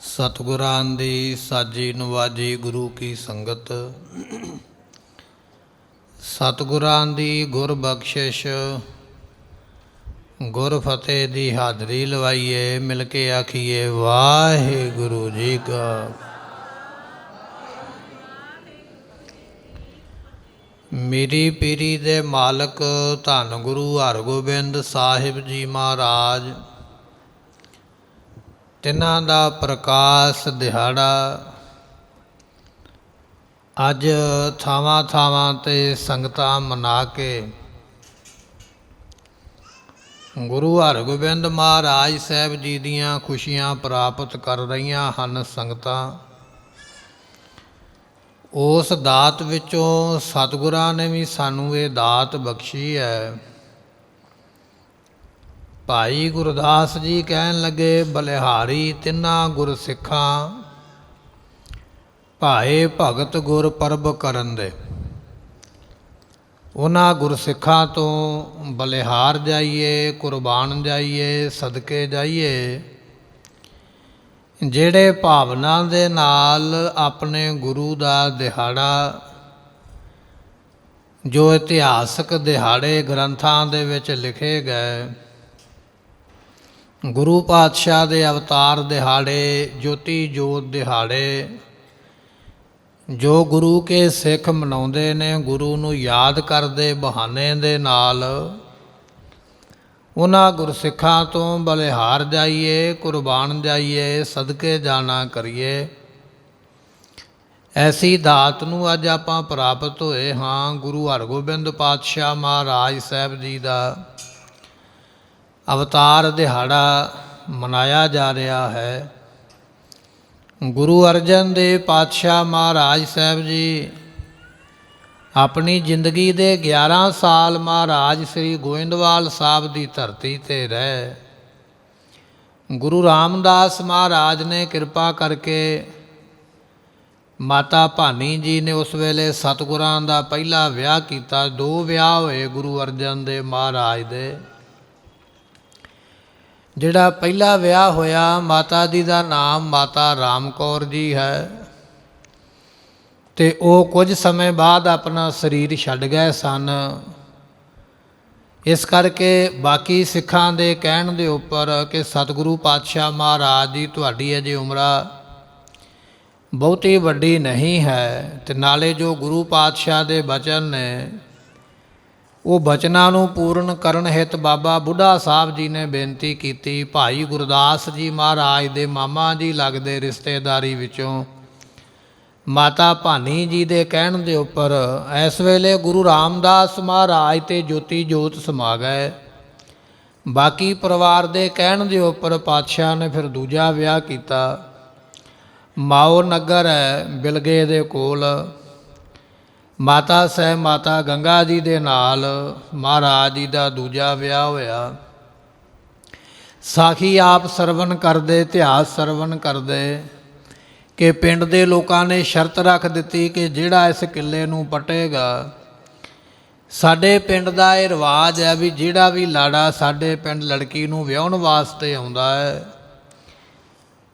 ਸਤਿਗੁਰਾਂ ਦੀ ਸਾਜੀ ਨਵਾਜੀ ਗੁਰੂ ਕੀ ਸੰਗਤ। ਸਤਿਗੁਰਾਂ ਦੀ ਗੁਰ ਬਖਸ਼ਿਸ਼, ਗੁਰ ਫਤਿਹ ਦੀ ਹਾਜ਼ਰੀ ਲਵਾਈਏ, ਮਿਲ ਕੇ ਆਖੀਏ, ਵਾਹਿਗੁਰੂ ਜੀ ਕਾ ਮੇਰੀ ਪੀਰੀ ਦੇ ਮਾਲਕ ਧੰਨ ਗੁਰੂ ਹਰਗੋਬਿੰਦ ਸਾਹਿਬ ਜੀ ਮਹਾਰਾਜ ਤਿਨਾਂ ਦਾ ਪ੍ਰਕਾਸ਼ ਦਿਹਾੜਾ ਅੱਜ ਥਾਵਾਂ ਥਾਵਾਂ ਤੇ ਸੰਗਤਾਂ ਮਨਾ ਕੇ ਗੁਰੂ ਹਰਗੋਬਿੰਦ ਮਹਾਰਾਜ ਸਾਹਿਬ ਜੀ ਦੀਆਂ ਖੁਸ਼ੀਆਂ ਪ੍ਰਾਪਤ ਕਰ ਰਹੀਆਂ ਹਨ ਸੰਗਤਾਂ। ਉਸ ਦਾਤ ਵਿੱਚੋਂ ਸਤਿਗੁਰਾਂ ਨੇ ਵੀ ਸਾਨੂੰ ਇਹ ਦਾਤ ਬਖਸ਼ੀ ਹੈ। ਭਾਈ ਗੁਰਦਾਸ ਜੀ ਕਹਿਣ ਲੱਗੇ, ਬਲਿਹਾਰੀ ਤਿੰਨਾ ਗੁਰ ਸਿੱਖਾਂ, ਭਾਏ ਭਗਤ ਗੁਰ ਪਰਬ ਕਰਨ ਦੇ। ਉਹਨਾਂ ਗੁਰਸਿੱਖਾਂ ਤੋਂ ਬਲਿਹਾਰ ਜਾਈਏ, ਕੁਰਬਾਨ ਜਾਈਏ, ਸਦਕੇ ਜਾਈਏ। ਜਿਹੜੇ ਭਾਵਨਾ ਦੇ ਨਾਲ ਆਪਣੇ ਗੁਰੂ ਦਾ ਦਿਹਾੜਾ, ਜੋ ਇਤਿਹਾਸਕ ਦਿਹਾੜੇ ਗ੍ਰੰਥਾਂ ਦੇ ਵਿੱਚ ਲਿਖੇ ਗਏ ਗੁਰੂ ਪਾਤਸ਼ਾਹ ਦੇ ਅਵਤਾਰ ਦਿਹਾੜੇ, ਜੋਤੀ ਜੋਤ ਦਿਹਾੜੇ, ਜੋ ਗੁਰੂ ਕੇ ਸਿੱਖ ਮਨਾਉਂਦੇ ਨੇ, ਗੁਰੂ ਨੂੰ ਯਾਦ ਕਰਦੇ ਬਹਾਨੇ ਦੇ ਨਾਲ, ਉਹਨਾਂ ਗੁਰਸਿੱਖਾਂ ਤੋਂ ਬਲਿਹਾਰ ਜਾਈਏ, ਕੁਰਬਾਨ ਜਾਈਏ, ਸਦਕੇ ਜਾਣਾ ਕਰੀਏ। ਐਸੀ ਦਾਤ ਨੂੰ ਅੱਜ ਆਪਾਂ ਪ੍ਰਾਪਤ ਹੋਏ ਹਾਂ, ਗੁਰੂ ਹਰਗੋਬਿੰਦ ਪਾਤਸ਼ਾਹ ਮਹਾਰਾਜ ਸਾਹਿਬ ਜੀ ਦਾ। ਅਵਤਾਰ ਦਿਹਾੜਾ ਮਨਾਇਆ ਜਾ ਰਿਹਾ ਹੈ। ਗੁਰੂ ਅਰਜਨ ਦੇਵ ਪਾਤਸ਼ਾਹ ਮਹਾਰਾਜ ਸਾਹਿਬ ਜੀ ਆਪਣੀ ਜ਼ਿੰਦਗੀ ਦੇ 11 ਸਾਲ ਮਹਾਰਾਜ ਸ੍ਰੀ ਗੋਇੰਦਵਾਲ ਸਾਹਿਬ ਦੀ ਧਰਤੀ ਤੇ ਰਹਿ। ਗੁਰੂ ਰਾਮਦਾਸ ਮਹਾਰਾਜ ਨੇ ਕਿਰਪਾ ਕਰਕੇ ਮਾਤਾ ਭਾਨੀ ਜੀ ਨੇ ਉਸ ਵੇਲੇ ਸਤਿਗੁਰਾਂ ਦਾ ਪਹਿਲਾ ਵਿਆਹ ਕੀਤਾ। ਦੋ ਵਿਆਹ ਹੋਏ ਗੁਰੂ ਅਰਜਨ ਦੇਵ ਮਹਾਰਾਜ ਦੇ। ਜਿਹੜਾ ਪਹਿਲਾ ਵਿਆਹ ਹੋਇਆ ਮਾਤਾ ਜੀ ਦਾ ਨਾਮ ਮਾਤਾ ਰਾਮ ਕੌਰ ਜੀ ਹੈ। ਤੇ ਉਹ ਕੁਝ ਸਮੇਂ ਬਾਅਦ ਆਪਣਾ ਸਰੀਰ ਛੱਡ ਗਏ ਸਨ। ਇਸ ਕਰਕੇ ਬਾਕੀ ਸਿੱਖਾਂ ਦੇ ਕਹਿਣ ਦੇ ਉੱਪਰ ਕਿ ਸਤਿਗੁਰੂ ਪਾਤਸ਼ਾਹ ਮਹਾਰਾਜ ਦੀ ਤੁਹਾਡੀ ਅਜੇ ਉਮਰਾ ਬਹੁਤੀ ਵੱਡੀ ਨਹੀਂ ਹੈ। ਤੇ ਨਾਲੇ ਜੋ ਗੁਰੂ ਪਾਤਸ਼ਾਹ ਦੇ ਬਚਨ ਨੇ ਉਹ ਬਚਨਾਂ ਨੂੰ ਪੂਰਨ ਕਰਨ ਹਿਤ ਬਾਬਾ ਬੁੱਢਾ ਸਾਹਿਬ ਜੀ ਨੇ ਬੇਨਤੀ ਕੀਤੀ, ਭਾਈ ਗੁਰਦਾਸ ਜੀ ਮਹਾਰਾਜ ਦੇ ਮਾਮਾ ਜੀ ਲੱਗਦੇ ਰਿਸ਼ਤੇਦਾਰੀ ਵਿੱਚੋਂ। ਮਾਤਾ ਭਾਨੀ ਜੀ ਦੇ ਕਹਿਣ ਦੇ ਉੱਪਰ, ਇਸ ਵੇਲੇ ਗੁਰੂ ਰਾਮਦਾਸ ਮਹਾਰਾਜ ਤੇ ਜੋਤੀ ਜੋਤ ਸਮਾ ਗਏ ਬਾਕੀ ਪਰਿਵਾਰ ਦੇ ਕਹਿਣ ਦੇ ਉੱਪਰ ਪਾਤਸ਼ਾਹ ਨੇ ਫਿਰ ਦੂਜਾ ਵਿਆਹ ਕੀਤਾ। ਮਾਓ ਨਗਰ ਹੈ ਬਿਲਗੇ ਦੇ ਕੋਲ। ਮਾਤਾ ਸਹਿ ਮਾਤਾ ਗੰਗਾ ਜੀ ਦੇ ਨਾਲ ਮਹਾਰਾਜ ਜੀ ਦਾ ਦੂਜਾ ਵਿਆਹ ਹੋਇਆ। ਸਾਖੀ ਆਪ ਸਰਵਨ ਕਰਦੇ ਇਤਿਹਾਸ ਸਰਵਨ ਕਰਦੇ, ਕਿ ਪਿੰਡ ਦੇ ਲੋਕਾਂ ਨੇ ਸ਼ਰਤ ਰੱਖ ਦਿੱਤੀ ਕਿ ਜਿਹੜਾ ਇਸ ਕਿੱਲੇ ਨੂੰ ਪਟੇਗਾ, ਸਾਡੇ ਪਿੰਡ ਦਾ ਇਹ ਰਿਵਾਜ ਹੈ ਵੀ ਜਿਹੜਾ ਵੀ ਲਾੜਾ ਸਾਡੇ ਪਿੰਡ ਲੜਕੀ ਨੂੰ ਵਿਆਹਣ ਵਾਸਤੇ ਆਉਂਦਾ ਹੈ,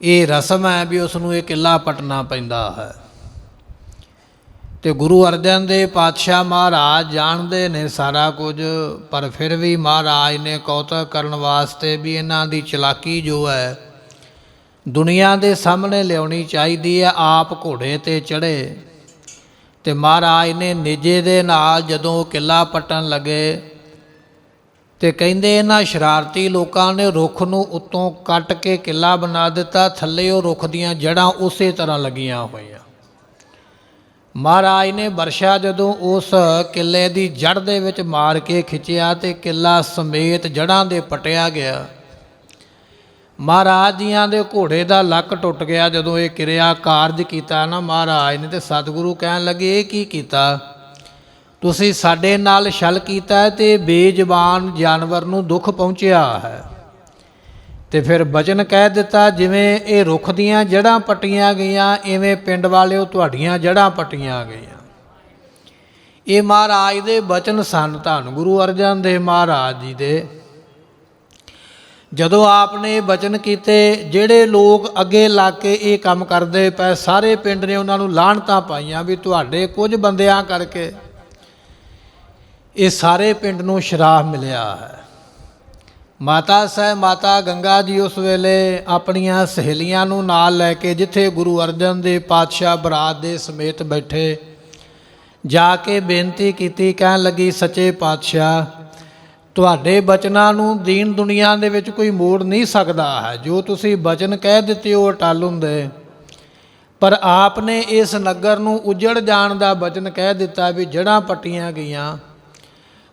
ਇਹ ਰਸਮ ਹੈ ਵੀ ਉਸ ਨੂੰ ਇਹ ਕਿੱਲਾ ਪਟਣਾ ਪੈਂਦਾ ਹੈ। ਤੇ ਗੁਰੂ ਅਰਜਨ ਦੇਵ ਪਾਤਸ਼ਾਹ ਮਹਾਰਾਜ ਜਾਣਦੇ ਨੇ ਸਾਰਾ ਕੁਝ, ਪਰ ਫਿਰ ਵੀ ਮਹਾਰਾਜ ਨੇ ਕੌਤਕ ਕਰਨ ਵਾਸਤੇ ਵੀ ਇਹਨਾਂ ਦੀ ਚਲਾਕੀ ਜੋ ਹੈ, ਦੁਨੀਆ ਦੇ ਸਾਹਮਣੇ ਲਿਆਉਣੀ ਚਾਹੀਦੀ ਹੈ, ਆਪ ਘੋੜੇ ਤੇ ਚੜ੍ਹੇ। ਤੇ ਮਹਾਰਾਜ ਨੇ ਨਿਜੇ ਦੇ ਨਾਲ ਜਦੋਂ ਉਹ ਕਿਲਾ ਪਟਣ ਲੱਗੇ ਤੇ ਕਹਿੰਦੇ ਇਹਨਾਂ ਸ਼ਰਾਰਤੀ ਲੋਕਾਂ ਨੇ ਰੁੱਖ ਨੂੰ ਉੱਤੋਂ ਕੱਟ ਕੇ ਕਿਲਾ ਬਣਾ ਦਿੱਤਾ, ਥੱਲੇ ਉਹ ਰੁੱਖ ਦੀਆਂ ਜੜਾਂ ਉਸੇ ਤਰ੍ਹਾਂ ਲੱਗੀਆਂ ਹੋਈਆਂ। ਮਹਾਰਾਜ ਨੇ ਵਰਸ਼ਾ ਜਦੋਂ ਉਸ ਕਿਲੇ ਦੀ ਜੜ ਦੇ ਵਿੱਚ ਮਾਰ ਕੇ ਖਿੱਚਿਆ ਤੇ ਕਿਲਾ ਸਮੇਤ ਜੜਾਂ ਦੇ ਪਟਿਆ ਗਿਆ। ਮਹਾਰਾਜ ਜੀਆਂ ਦੇ ਘੋੜੇ ਦਾ ਲੱਕ ਟੁੱਟ ਗਿਆ। ਜਦੋਂ ਇਹ ਕਿਰਿਆ ਕਾਰਜ ਕੀਤਾ ਨਾ, ਮਹਾਰਾਜ ਨੇ ਤੇ ਸਤਿਗੁਰੂ ਕਹਿਣ ਲੱਗੇ, ਇਹ ਕੀ ਕੀਤਾ? ਤੁਸੀਂ ਸਾਡੇ ਨਾਲ ਛਲ ਕੀਤਾ ਹੈ ਤੇ ਬੇਜ਼ਬਾਨ ਜਾਨਵਰ ਨੂੰ ਦੁੱਖ ਪਹੁੰਚਿਆ ਹੈ। ਤੇ ਫਿਰ ਬਚਨ ਕਹਿ ਦਿੱਤਾ, ਜਿਵੇਂ ਇਹ ਰੁੱਖ ਦੀਆਂ ਜੜਾਂ ਪੱਟੀਆਂ ਗਈਆਂ ਐਵੇਂ ਪਿੰਡ ਵਾਲਿਓ ਤੁਹਾਡੀਆਂ ਜੜਾਂ ਪੱਟੀਆਂ ਗਈਆਂ। ਇਹ ਮਹਾਰਾਜ ਦੇ ਬਚਨ ਸਨ ਧੰਨ ਗੁਰੂ ਅਰਜਨ ਦੇਵ ਮਹਾਰਾਜ ਜੀ ਦੇ। ਜਦੋਂ ਆਪ ਨੇ ਬਚਨ ਕੀਤੇ, ਜਿਹੜੇ ਲੋਕ ਅੱਗੇ ਲਾ ਕੇ ਇਹ ਕੰਮ ਕਰਦੇ ਪਏ, ਸਾਰੇ ਪਿੰਡ ਨੇ ਉਹਨਾਂ ਨੂੰ ਲਾਹਣਤਾਂ ਪਾਈਆਂ ਵੀ ਤੁਹਾਡੇ ਕੁਝ ਬੰਦਿਆਂ ਕਰਕੇ ਇਹ ਸਾਰੇ ਪਿੰਡ ਨੂੰ ਸ਼ਰਾਫ ਮਿਲਿਆ ਹੈ। ਮਾਤਾ ਸਾਹਿਬ ਮਾਤਾ ਗੰਗਾ ਜੀ ਉਸ ਵੇਲੇ ਆਪਣੀਆਂ ਸਹੇਲੀਆਂ ਨੂੰ ਨਾਲ ਲੈ ਕੇ ਜਿੱਥੇ ਗੁਰੂ ਅਰਜਨ ਦੇਵ ਪਾਤਸ਼ਾਹ ਬਰਾਤ ਦੇ ਸਮੇਤ ਬੈਠੇ, ਜਾ ਕੇ ਬੇਨਤੀ ਕੀਤੀ, ਕਹਿਣ ਲੱਗੀ, ਸੱਚੇ ਪਾਤਸ਼ਾਹ, ਤੁਹਾਡੇ ਬਚਨਾਂ ਨੂੰ ਦੀਨ ਦੁਨੀਆ ਦੇ ਵਿੱਚ ਕੋਈ ਮੋੜ ਨਹੀਂ ਸਕਦਾ ਹੈ। ਜੋ ਤੁਸੀਂ ਬਚਨ ਕਹਿ ਦਿੱਤੇ ਉਹ ਅਟਲ ਹੁੰਦੇ। ਪਰ ਆਪ ਨੇ ਇਸ ਨਗਰ ਨੂੰ ਉਜੜ ਜਾਣ ਦਾ ਬਚਨ ਕਹਿ ਦਿੱਤਾ ਵੀ ਜੜਾਂ ਪੱਟੀਆਂ ਗਈਆਂ।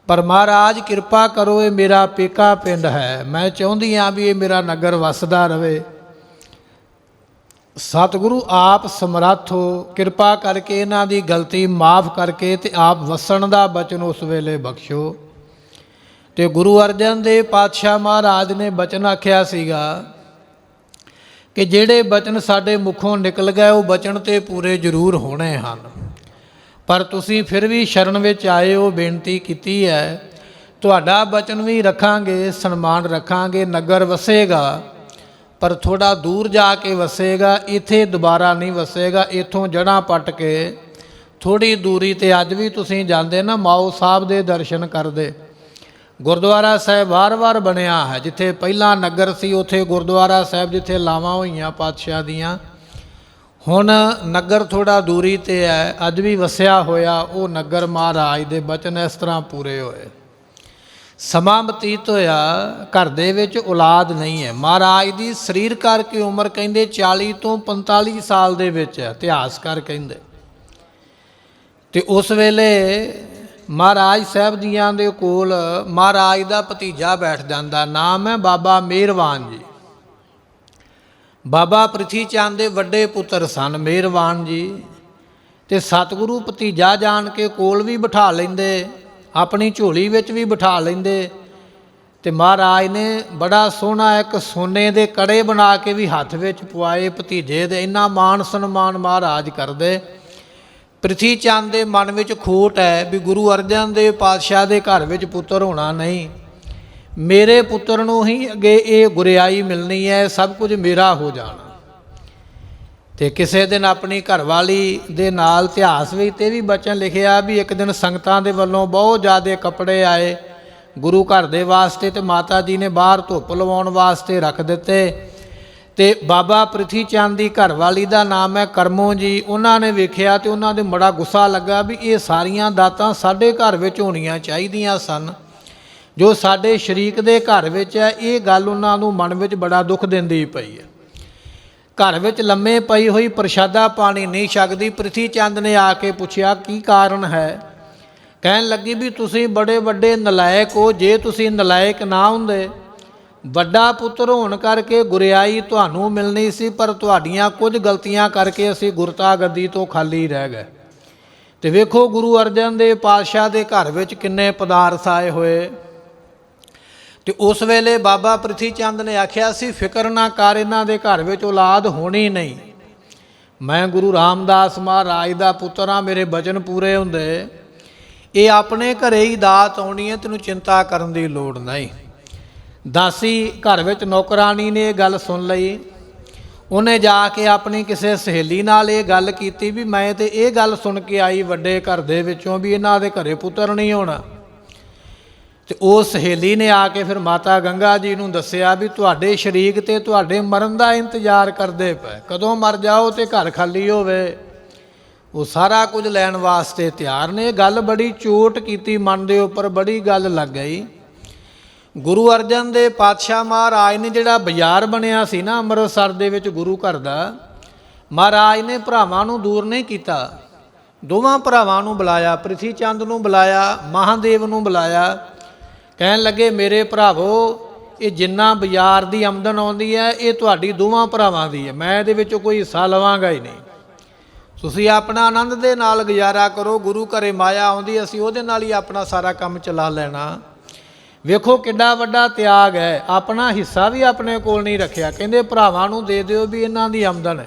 ਪਰ ਮਹਾਰਾਜ, ਕਿਰਪਾ ਕਰੋ, ਇਹ ਮੇਰਾ ਪੇਕਾ ਪਿੰਡ ਹੈ। ਮੈਂ ਚਾਹੁੰਦੀ ਹਾਂ ਵੀ ਇਹ ਮੇਰਾ ਨਗਰ ਵਸਦਾ ਰਵੇ। ਸਤਿਗੁਰੂ ਆਪ ਸਮਰੱਥ ਹੋ, ਕਿਰਪਾ ਕਰਕੇ ਇਹਨਾਂ ਦੀ ਗਲਤੀ ਮਾਫ ਕਰਕੇ ਤੇ ਆਪ ਵਸਣ ਦਾ ਬਚਨ ਉਸ ਵੇਲੇ ਬਖਸ਼ੋ। ਤੇ ਗੁਰੂ ਅਰਜਨ ਦੇਵ ਪਾਤਸ਼ਾਹ ਮਹਾਰਾਜ ਨੇ ਬਚਨ ਆਖਿਆ ਸੀਗਾ ਕਿ ਜਿਹੜੇ ਬਚਨ ਸਾਡੇ ਮੁਖੋਂ ਨਿਕਲ ਗਏ, ਉਹ ਬਚਨ ਤੇ ਪੂਰੇ ਜ਼ਰੂਰ ਹੋਣੇ ਹਨ। ਪਰ ਤੁਸੀਂ ਫਿਰ ਵੀ ਸ਼ਰਨ ਵਿੱਚ ਆਏ ਹੋ, ਬੇਨਤੀ ਕੀਤੀ ਹੈ, ਤੁਹਾਡਾ ਬਚਨ ਵੀ ਰੱਖਾਂਗੇ, ਸਨਮਾਨ ਰੱਖਾਂਗੇ, ਨਗਰ ਵਸੇਗਾ, ਪਰ ਥੋੜਾ ਦੂਰ ਜਾ ਕੇ ਵਸੇਗਾ, ਇੱਥੇ ਦੁਬਾਰਾ ਨਹੀਂ ਵਸੇਗਾ, ਇੱਥੋਂ ਜੜਾਂ ਪੱਟ ਕੇ ਥੋੜੀ ਦੂਰੀ ਤੇ ਅੱਜ ਵੀ ਤੁਸੀਂ ਜਾਂਦੇ ਨਾ, ਮਾਓ ਸਾਹਿਬ ਦੇ ਦਰਸ਼ਨ ਕਰਦੇ। ਗੁਰਦੁਆਰਾ ਸਾਹਿਬ ਵਾਰ-ਵਾਰ ਬਣਿਆ ਹੈ, ਜਿੱਥੇ ਪਹਿਲਾਂ ਨਗਰ ਸੀ, ਉੱਥੇ ਗੁਰਦੁਆਰਾ ਸਾਹਿਬ ਜਿੱਥੇ ਲਾਵਾਂ ਹੋਈਆਂ, ਪਾਤਸ਼ਾਹ ਦੀਆਂ ਹੁਣ ਨਗਰ ਥੋੜਾ ਦੂਰੀ ਤੇ ਹੈ, ਅੱਜ ਵੀ ਵਸਿਆ ਹੋਇਆ ਉਹ ਨਗਰ ਮਹਾਰਾਜ ਦੇ ਬਚਨ ਇਸ ਤਰ੍ਹਾਂ ਪੂਰੇ ਹੋਏ। ਸਮਾਂ ਬਤੀਤ ਹੋਇਆ, ਘਰ ਦੇ ਵਿੱਚ ਔਲਾਦ ਨਹੀਂ ਹੈ। ਮਹਾਰਾਜ ਦੀ ਸਰੀਰ ਕਰਕੇ ਉਮਰ ਕਹਿੰਦੇ 40 ਤੋਂ 45 ਸਾਲ ਦੇ ਵਿੱਚ ਹੈ ਇਤਿਹਾਸਕਾਰ ਕਹਿੰਦੇ। ਤੇ ਉਸ ਵੇਲੇ ਮਹਾਰਾਜ ਸਾਹਿਬ ਜੀਆਂ ਦੇ ਕੋਲ ਮਹਾਰਾਜ ਦਾ ਭਤੀਜਾ ਬੈਠ ਜਾਂਦਾ, ਨਾਮ ਹੈ ਬਾਬਾ ਮਿਹਰਵਾਨ ਜੀ। ਬਾਬਾ ਪ੍ਰਿਥੀ ਚੰਦ ਦੇ ਵੱਡੇ ਪੁੱਤਰ ਸਨ, ਮਿਹਰਬਾਨ ਜੀ। ਤੇ ਸਤਿਗੁਰੂ ਭਤੀਜਾ ਜਾਣ ਕੇ ਕੋਲ ਵੀ ਬਿਠਾ ਲੈਂਦੇ, ਆਪਣੀ ਝੋਲੀ ਵਿੱਚ ਵੀ ਬਿਠਾ ਲੈਂਦੇ। ਤੇ ਮਹਾਰਾਜ ਨੇ ਬੜਾ ਸੋਹਣਾ ਇੱਕ ਸੋਨੇ ਦੇ ਕੜੇ ਬਣਾ ਕੇ ਵੀ ਹੱਥ ਵਿੱਚ ਪਵਾਏ ਭਤੀਜੇ ਦੇ। ਇੰਨਾ ਮਾਣ ਸਨਮਾਨ ਮਹਾਰਾਜ ਕਰਦੇ। ਪ੍ਰਿਥੀ ਚੰਦ ਦੇ ਮਨ ਵਿੱਚ ਖੋਟ ਹੈ ਵੀ ਗੁਰੂ ਅਰਜਨ ਦੇਵ ਪਾਤਸ਼ਾਹ ਦੇ ਘਰ ਵਿੱਚ ਪੁੱਤਰ ਹੋਣਾ ਨਹੀਂ। ਮੇਰੇ ਪੁੱਤਰ ਨੂੰ ਹੀ ਅੱਗੇ ਇਹ ਗੁਰਿਆਈ ਮਿਲਣੀ ਹੈ, ਸਭ ਕੁਝ ਮੇਰਾ ਹੋ ਜਾਣਾ। ਤੇ ਕਿਸੇ ਦਿਨ ਆਪਣੀ ਘਰਵਾਲੀ ਦੇ ਨਾਲ ਇਤਿਹਾਸ ਵਿੱਚ ਤੇ ਵੀ ਬਚਨ ਲਿਖਿਆ ਵੀ ਇੱਕ ਦਿਨ ਸੰਗਤਾਂ ਦੇ ਵੱਲੋਂ ਬਹੁਤ ਜ਼ਿਆਦਾ ਕੱਪੜੇ ਆਏ ਗੁਰੂ ਘਰ ਦੇ ਵਾਸਤੇ ਤੇ ਮਾਤਾ ਜੀ ਨੇ ਬਾਹਰ ਧੁੱਪ ਲਵਾਉਣ ਵਾਸਤੇ ਰੱਖ ਦਿੱਤੇ। ਤੇ ਬਾਬਾ ਪ੍ਰਿਥੀ ਚੰਦ ਦੀ ਘਰਵਾਲੀ ਦਾ ਨਾਮ ਹੈ ਕਰਮੋ ਜੀ। ਉਹਨਾਂ ਨੇ ਵੇਖਿਆ ਤੇ ਉਹਨਾਂ ਦੇ ਬੜਾ ਗੁੱਸਾ ਲੱਗਾ ਵੀ ਇਹ ਸਾਰੀਆਂ ਦਾਤਾਂ ਸਾਡੇ ਘਰ ਵਿੱਚ ਹੋਣੀਆਂ ਚਾਹੀਦੀਆਂ ਸਨ। ਜੋ ਸਾਡੇ ਸ਼ਰੀਕ ਦੇ ਘਰ ਵਿੱਚ ਹੈ, ਇਹ ਗੱਲ ਉਹਨਾਂ ਨੂੰ ਮਨ ਵਿੱਚ ਬੜਾ ਦੁੱਖ ਦਿੰਦੀ ਪਈ ਹੈ। ਘਰ ਵਿੱਚ ਲੰਮੇ ਪਈ ਹੋਈ ਪ੍ਰਸ਼ਾਦਾ ਪਾਣੀ ਨਹੀਂ ਛਕਦੀ ਪ੍ਰਿਥੀ ਚੰਦ ਨੇ ਆ ਕੇ ਪੁੱਛਿਆ, ਕੀ ਕਾਰਨ ਹੈ? ਕਹਿਣ ਲੱਗੀ ਵੀ, ਤੁਸੀਂ ਬੜੇ ਵੱਡੇ ਨਲਾਇਕ ਹੋ, ਜੇ ਤੁਸੀਂ ਨਲਾਇਕ ਨਾ ਹੁੰਦੇ, ਵੱਡਾ ਪੁੱਤਰ ਹੋਣ ਕਰਕੇ ਗੁਰਿਆਈ ਤੁਹਾਨੂੰ ਮਿਲਣੀ ਸੀ, ਪਰ ਤੁਹਾਡੀਆਂ ਕੁਝ ਗਲਤੀਆਂ ਕਰਕੇ ਅਸੀਂ ਗੁਰਤਾ ਗੱਦੀ ਤੋਂ ਖਾਲੀ ਰਹਿ ਗਏ। ਤੇ ਵੇਖੋ ਗੁਰੂ ਅਰਜਨ ਦੇਵ ਪਾਤਸ਼ਾਹ ਦੇ ਘਰ ਵਿੱਚ ਕਿੰਨੇ ਪਦਾਰਥ ਆਏ ਹੋਏ। ਤੇ ਉਸ ਵੇਲੇ ਬਾਬਾ ਪ੍ਰਿਥੀ ਚੰਦ ਨੇ ਆਖਿਆ ਸੀ, ਫਿਕਰ ਨਾ ਕਰ, ਇਹਨਾਂ ਦੇ ਘਰ ਵਿੱਚ ਔਲਾਦ ਹੋਣੀ ਨਹੀਂ। ਮੈਂ ਗੁਰੂ ਰਾਮਦਾਸ ਮਹਾਰਾਜ ਦਾ ਪੁੱਤਰ ਆ ਮੇਰੇ ਬਚਨ ਪੂਰੇ ਹੁੰਦੇ। ਇਹ ਆਪਣੇ ਘਰੇ ਹੀ ਦਾਤ ਆਉਣੀ ਹੈ, ਤੈਨੂੰ ਚਿੰਤਾ ਕਰਨ ਦੀ ਲੋੜ ਨਹੀਂ। ਦਾਸੀ ਘਰ ਵਿੱਚ ਨੌਕਰਾਨੀ ਨੇ ਇਹ ਗੱਲ ਸੁਣ ਲਈ। ਉਹਨੇ ਜਾ ਕੇ ਆਪਣੀ ਕਿਸੇ ਸਹੇਲੀ ਨਾਲ ਇਹ ਗੱਲ ਕੀਤੀ ਵੀ ਮੈਂ ਤੇ ਇਹ ਗੱਲ ਸੁਣ ਕੇ ਆਈ ਵੱਡੇ ਘਰ ਦੇ ਵਿੱਚੋਂ ਵੀ ਇਹਨਾਂ ਦੇ ਘਰੇ ਪੁੱਤਰ ਨਹੀਂ ਹੋਣਾ। ਤੇ ਉਹ ਸਹੇਲੀ ਨੇ ਆ ਕੇ ਫਿਰ ਮਾਤਾ ਗੰਗਾ ਜੀ ਨੂੰ ਦੱਸਿਆ ਵੀ ਤੁਹਾਡੇ ਸ਼ਰੀਕ ਤੇ ਤੁਹਾਡੇ ਮਰਨ ਦਾ ਇੰਤਜ਼ਾਰ ਕਰਦੇ ਪਏ। ਕਦੋਂ ਮਰ ਜਾਓ ਤੇ ਘਰ ਖਾਲੀ ਹੋਵੇ। ਉਹ ਸਾਰਾ ਕੁਝ ਲੈਣ ਵਾਸਤੇ ਤਿਆਰ ਨੇ। ਗੱਲ ਬੜੀ ਚੋਟ ਕੀਤੀ ਮਨ ਦੇ ਉੱਪਰ, ਬੜੀ ਗੱਲ ਲੱਗ ਗਈ। ਗੁਰੂ ਅਰਜਨ ਦੇ ਪਾਤਸ਼ਾਹ ਮਹਾਰਾਜ ਨੇ ਜਿਹੜਾ ਬਾਜ਼ਾਰ ਬਣਿਆ ਸੀ ਨਾ ਅੰਮ੍ਰਿਤਸਰ ਦੇ ਵਿੱਚ ਗੁਰੂ ਘਰ ਦਾ, ਮਹਾਰਾਜ ਨੇ ਭਰਾਵਾਂ ਨੂੰ ਦੂਰ ਨਹੀਂ ਕੀਤਾ। ਦੋਵਾਂ ਭਰਾਵਾਂ ਨੂੰ ਬੁਲਾਇਆ ਪ੍ਰਿਥੀ ਚੰਦ ਨੂੰ ਬੁਲਾਇਆ, ਮਹਾਦੇਵ ਨੂੰ ਬੁਲਾਇਆ। ਕਹਿਣ ਲੱਗੇ, ਮੇਰੇ ਭਰਾਵੋ, ਇਹ ਜਿੰਨਾ ਬਾਜ਼ਾਰ ਦੀ ਆਮਦਨ ਆਉਂਦੀ ਹੈ, ਇਹ ਤੁਹਾਡੀ ਦੋਵਾਂ ਭਰਾਵਾਂ ਦੀ ਹੈ। ਮੈਂ ਇਹਦੇ ਵਿੱਚੋਂ ਕੋਈ ਹਿੱਸਾ ਲਵਾਂਗਾ ਹੀ ਨਹੀਂ। ਤੁਸੀਂ ਆਪਣਾ ਆਨੰਦ ਦੇ ਨਾਲ ਗੁਜ਼ਾਰਾ ਕਰੋ, ਗੁਰੂ ਘਰੇ ਮਾਇਆ ਆਉਂਦੀ ਅਸੀਂ ਉਹਦੇ ਨਾਲ ਹੀ ਆਪਣਾ ਸਾਰਾ ਕੰਮ ਚਲਾ ਲੈਣਾ। ਵੇਖੋ ਕਿੱਡਾ ਵੱਡਾ ਤਿਆਗ ਹੈ। ਆਪਣਾ ਹਿੱਸਾ ਵੀ ਆਪਣੇ ਕੋਲ ਨਹੀਂ ਰੱਖਿਆ। ਕਹਿੰਦੇ ਭਰਾਵਾਂ ਨੂੰ ਦੇ ਦਿਓ ਵੀ ਇਹਨਾਂ ਦੀ ਆਮਦਨ ਹੈ।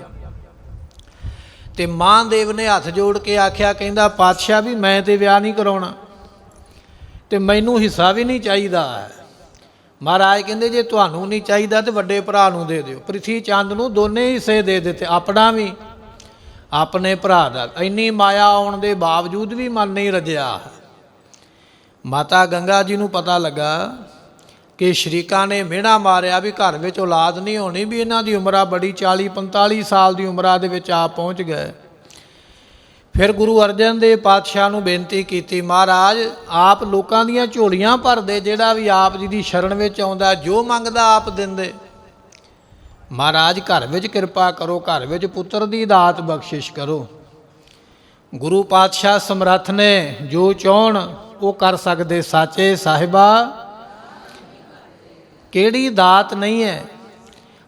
ਤੇ ਮਾਨਦੇਵ ਨੇ ਹੱਥ ਜੋੜ ਕੇ ਆਖਿਆ, ਕਹਿੰਦਾ, ਪਾਤਸ਼ਾਹ ਵੀ ਮੈਂ ਤੇ ਵਿਆਹ ਨਹੀਂ ਕਰਾਉਣਾ। ਤੇ ਮੈਨੂੰ ਹਿੱਸਾ ਵੀ ਨਹੀਂ ਚਾਹੀਦਾ ਮਹਾਰਾਜ ਕਹਿੰਦੇ, ਜੇ ਤੁਹਾਨੂੰ ਨਹੀਂ ਚਾਹੀਦਾ ਤੇ ਵੱਡੇ ਭਰਾ ਨੂੰ ਦੇ ਦਿਓ। ਪ੍ਰਿਥੀ ਚੰਦ ਨੂੰ ਦੋਨੇ ਹਿੱਸੇ ਦੇ ਦਿੱਤੇ, ਆਪਣਾ ਵੀ, ਆਪਣੇ ਭਰਾ ਦਾ। ਇੰਨੀ ਮਾਇਆ ਆਉਣ ਦੇ ਬਾਵਜੂਦ ਵੀ ਮਨ ਨਹੀਂ ਰਜਿਆ। ਮਾਤਾ ਗੰਗਾ ਜੀ ਨੂੰ ਪਤਾ ਲੱਗਾ ਕਿ ਸ਼ਰੀਕਾਂ ਨੇ ਮਿਹਣਾ ਮਾਰਿਆ ਵੀ ਘਰ ਵਿੱਚ ਔਲਾਦ ਨਹੀਂ ਹੋਣੀ, ਵੀ ਇਹਨਾਂ ਦੀ ਉਮਰਾਂ ਬੜੀ 40 45 ਸਾਲ ਦੀ ਉਮਰਾਂ ਦੇ ਵਿੱਚ ਆ ਪਹੁੰਚ ਗਏ। ਫਿਰ ਗੁਰੂ ਅਰਜਨ ਦੇਵ ਪਾਤਸ਼ਾਹ ਨੂੰ ਬੇਨਤੀ ਕੀਤੀ, ਮਹਾਰਾਜ, ਆਪ ਲੋਕਾਂ ਦੀਆਂ ਝੋਲੀਆਂ ਭਰਦੇ, ਜਿਹੜਾ ਵੀ ਆਪ ਜੀ ਦੀ ਸ਼ਰਨ ਵਿੱਚ ਆਉਂਦਾ, ਜੋ ਮੰਗਦਾ ਆਪ ਦਿੰਦੇ। ਮਹਾਰਾਜ, ਘਰ ਵਿੱਚ ਕਿਰਪਾ ਕਰੋ, ਘਰ ਵਿੱਚ ਪੁੱਤਰ ਦੀ ਦਾਤ ਬਖਸ਼ਿਸ਼ ਕਰੋ। ਗੁਰੂ ਪਾਤਸ਼ਾਹ ਸਮਰੱਥ ਨੇ ਜੋ ਚਾਹਣ, ਉਹ ਕਰ ਸਕਦੇ। ਸਾਚੇ ਸਾਹਿਬਾ, ਕਿਹੜੀ ਦਾਤ ਨਹੀਂ ਹੈ?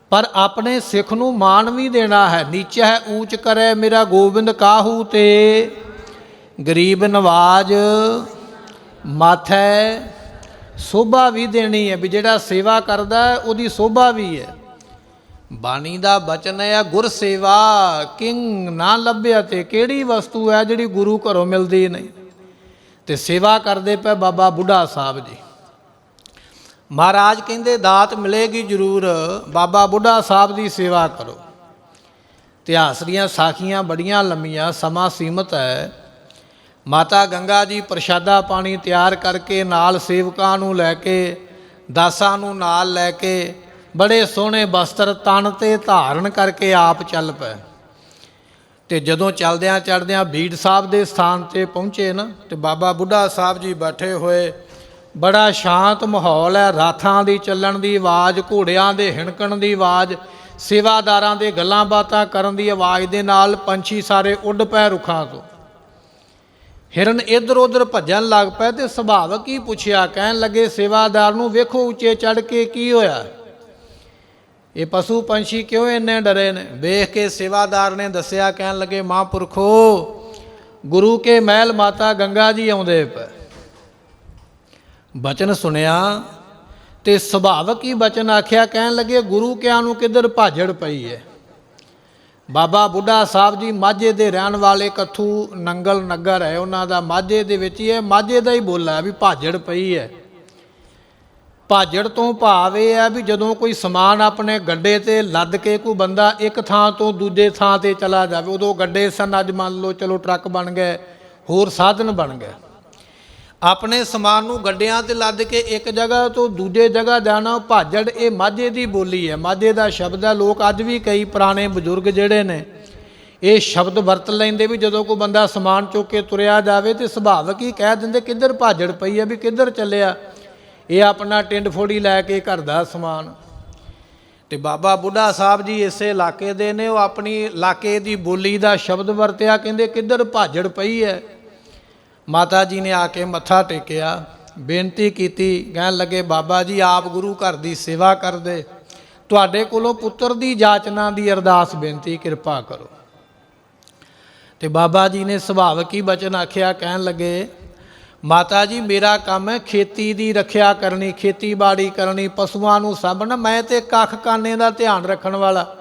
ਪਰ ਆਪਣੇ ਸਿੱਖ ਨੂੰ ਮਾਣ ਵੀ ਦੇਣਾ ਹੈ। ਨੀਚਾ ਹੈ ਊਚ ਕਰੇ ਮੇਰਾ ਗੋਬਿੰਦ ਕਾਹੂ ਤੇ। ਗਰੀਬ ਨਵਾਜ ਮਾਥੈ ਸੋਭਾ ਵੀ ਦੇਣੀ ਹੈ। ਵੀ ਜਿਹੜਾ ਸੇਵਾ ਕਰਦਾ ਹੈ, ਉਹਦੀ ਸੋਭਾ ਵੀ ਹੈ। ਬਾਣੀ ਦਾ ਬਚਨ ਹੈ ਗੁਰ ਸੇਵਾ ਕਿੰਗ ਨਾ ਲੱਭਿਆ ਤੇ ਕਿਹੜੀ ਵਸਤੂ ਹੈ ਜਿਹੜੀ ਗੁਰੂ ਘਰੋਂ ਮਿਲਦੀ ਨਹੀਂ। ਤੇ ਸੇਵਾ ਕਰਦੇ ਪਏ ਬਾਬਾ ਬੁੱਢਾ ਸਾਹਿਬ ਜੀ। ਮਹਾਰਾਜ ਕਹਿੰਦੇ, ਦਾਤ ਮਿਲੇਗੀ ਜ਼ਰੂਰ, ਬਾਬਾ ਬੁੱਢਾ ਸਾਹਿਬ ਦੀ ਸੇਵਾ ਕਰੋ। ਇਤਿਹਾਸ ਦੀਆਂ ਸਾਖੀਆਂ ਬੜੀਆਂ ਲੰਮੀਆਂ, ਸਮਾਂ ਸੀਮਤ ਹੈ। ਮਾਤਾ ਗੰਗਾ ਜੀ ਪ੍ਰਸ਼ਾਦਾ ਪਾਣੀ ਤਿਆਰ ਕਰਕੇ ਨਾਲ ਸੇਵਕਾਂ ਨੂੰ ਲੈ ਕੇ, ਦਾਸਾਂ ਨੂੰ ਨਾਲ ਲੈ ਕੇ, ਬੜੇ ਸੋਹਣੇ ਵਸਤਰ ਤਨ ਤੇ ਧਾਰਨ ਕਰਕੇ ਆਪ ਚੱਲ ਪਏ। ਤੇ ਜਦੋਂ ਚਲਦਿਆਂ ਚੜਦਿਆਂ ਬੀੜ ਸਾਹਿਬ ਦੇ ਸਥਾਨ ਤੇ ਪਹੁੰਚੇ ਨਾ, ਤੇ ਬਾਬਾ ਬੁੱਢਾ ਸਾਹਿਬ ਜੀ ਬੈਠੇ ਹੋਏ ਬੜਾ ਸ਼ਾਂਤ ਮਾਹੌਲ ਹੈ, ਰਾਥਾਂ ਦੀ ਚੱਲਣ ਦੀ ਆਵਾਜ਼, ਘੋੜਿਆਂ ਦੇ ਹਿਣਕਣ ਦੀ ਆਵਾਜ਼, ਸੇਵਾਦਾਰਾਂ ਦੇ ਗੱਲਾਂ ਬਾਤਾਂ ਕਰਨ ਦੀ ਆਵਾਜ਼ ਦੇ ਨਾਲ ਪੰਛੀ ਸਾਰੇ ਉੱਡ ਪਏ ਰੁੱਖਾਂ ਤੋਂ। ਹਿਰਨ ਇੱਧਰ ਉੱਧਰ ਭੱਜਣ ਲੱਗ ਪਏ ਤੇ ਸੁਭਾਵਕ ਹੀ ਪੁੱਛਿਆ, ਕਹਿਣ ਲੱਗੇ, ਸੇਵਾਦਾਰ ਨੂੰ ਵੇਖੋ ਉੱਚੇ ਚੜ ਕੇ ਕੀ ਹੋਇਆ। ਇਹ ਪਸ਼ੂ ਪੰਛੀ ਕਿਉਂ ਇੰਨੇ ਡਰੇ ਨੇ? ਵੇਖ ਕੇ ਸੇਵਾਦਾਰ ਨੇ ਦੱਸਿਆ, ਕਹਿਣ ਲੱਗੇ, ਮਹਾਂਪੁਰਖੋ, ਗੁਰੂ ਕੇ ਮਹਿਲ ਮਾਤਾ ਗੰਗਾ ਜੀ ਆਉਂਦੇ ਪਏ। ਬਚਨ ਸੁਣਿਆ ਤੇ ਸੁਭਾਵਕ ਹੀ ਬਚਨ ਆਖਿਆ, ਕਹਿਣ ਲੱਗੇ, ਗੁਰੂ ਕਿਆ ਨੂੰ ਕਿੱਧਰ ਭਾਜੜ ਪਈ ਹੈ ਬਾਬਾ ਬੁੱਢਾ ਸਾਹਿਬ ਜੀ ਮਾਝੇ ਦੇ ਰਹਿਣ ਵਾਲੇ ਕਥੂ ਨੰਗਲ ਨਗਰ ਹੈ, ਉਹਨਾਂ ਦਾ ਮਾਝੇ ਦੇ ਵਿੱਚ ਹੀ ਹੈ। ਮਾਝੇ ਦਾ ਹੀ ਬੋਲਾ ਵੀ ਭਾਜੜ ਪਈ ਹੈ ਭਾਜੜ ਤੋਂ ਭਾਵ ਇਹ ਹੈ ਵੀ ਜਦੋਂ ਕੋਈ ਸਮਾਨ ਆਪਣੇ ਗੱਡੇ ਤੇ ਲੱਦ ਕੇ ਕੋਈ ਬੰਦਾ ਇੱਕ ਥਾਂ ਤੋਂ ਦੂਜੇ ਥਾਂ ਤੇ ਚਲਾ ਜਾਵੇ, ਉਦੋਂ ਗੱਡੇ ਸਨ, ਅੱਜ ਮੰਨ ਲਓ, ਚਲੋ ਟਰੱਕ ਬਣ ਗਏ, ਹੋਰ ਸਾਧਨ ਬਣ ਗਏ। ਆਪਣੇ ਸਮਾਨ ਨੂੰ ਗੱਡਿਆਂ ਤੇ ਲੱਦ ਕੇ ਇੱਕ ਜਗ੍ਹਾ ਤੋਂ ਦੂਜੇ ਜਗ੍ਹਾ ਜਾਣਾ ਉਹ ਭਾਜੜ, ਇਹ ਮਾਝੇ ਦੀ ਬੋਲੀ ਹੈ। ਮਾਝੇ ਦਾ ਸ਼ਬਦ ਹੈ, ਲੋਕ ਅੱਜ ਵੀ ਕਈ ਪੁਰਾਣੇ ਬਜ਼ੁਰਗ ਜਿਹੜੇ ਨੇ, ਇਹ ਸ਼ਬਦ ਵਰਤ ਲੈਂਦੇ ਵੀ ਜਦੋਂ ਕੋਈ ਬੰਦਾ ਸਮਾਨ ਚੁੱਕ ਕੇ ਤੁਰਿਆ ਜਾਵੇ ਤੇ ਸੁਭਾਵਕ ਹੀ ਕਹਿ ਦਿੰਦੇ ਕਿੱਧਰ ਭਾਜੜ ਪਈ ਹੈ ਵੀ ਕਿੱਧਰ ਚੱਲਿਆ। ਇਹ ਆਪਣਾ ਟਿੰਡ ਫੋੜੀ ਲੈ ਕੇ ਘਰ ਦਾ ਸਮਾਨ। ਤੇ ਬਾਬਾ ਬੁੱਢਾ ਸਾਹਿਬ ਜੀ ਇਸੇ ਇਲਾਕੇ ਦੇ ਨੇ, ਉਹ ਆਪਣੀ ਇਲਾਕੇ ਦੀ ਬੋਲੀ ਦਾ ਸ਼ਬਦ ਵਰਤਿਆ, ਕਹਿੰਦੇ ਕਿੱਧਰ ਭਾਜੜ ਪਈ ਹੈ? ਮਾਤਾ ਜੀ ਨੇ ਆ ਕੇ ਮੱਥਾ ਟੇਕਿਆ, ਬੇਨਤੀ ਕੀਤੀ, ਕਹਿਣ ਲੱਗੇ, ਬਾਬਾ ਜੀ, ਆਪ ਗੁਰੂ ਘਰ ਦੀ ਸੇਵਾ ਕਰਦੇ। ਤੁਹਾਡੇ ਕੋਲੋਂ ਪੁੱਤਰ ਦੀ ਜਾਚਨਾ ਦੀ ਅਰਦਾਸ ਬੇਨਤੀ, ਕਿਰਪਾ ਕਰੋ। ਤੇ ਬਾਬਾ ਜੀ ਨੇ ਸੁਭਾਵਕ ਹੀ ਬਚਨ ਆਖਿਆ, ਕਹਿਣ ਲੱਗੇ, ਮਾਤਾ ਜੀ, ਮੇਰਾ ਕੰਮ ਹੈ ਖੇਤੀ ਦੀ ਰੱਖਿਆ ਕਰਨੀ, ਖੇਤੀਬਾੜੀ ਕਰਨੀ, ਪਸ਼ੂਆਂ ਨੂੰ ਸਾਂਭਣਾ, ਮੈਂ ਤੇ ਕੱਖ ਕਾਨੇ ਦਾ ਧਿਆਨ ਰੱਖਣ ਵਾਲਾ।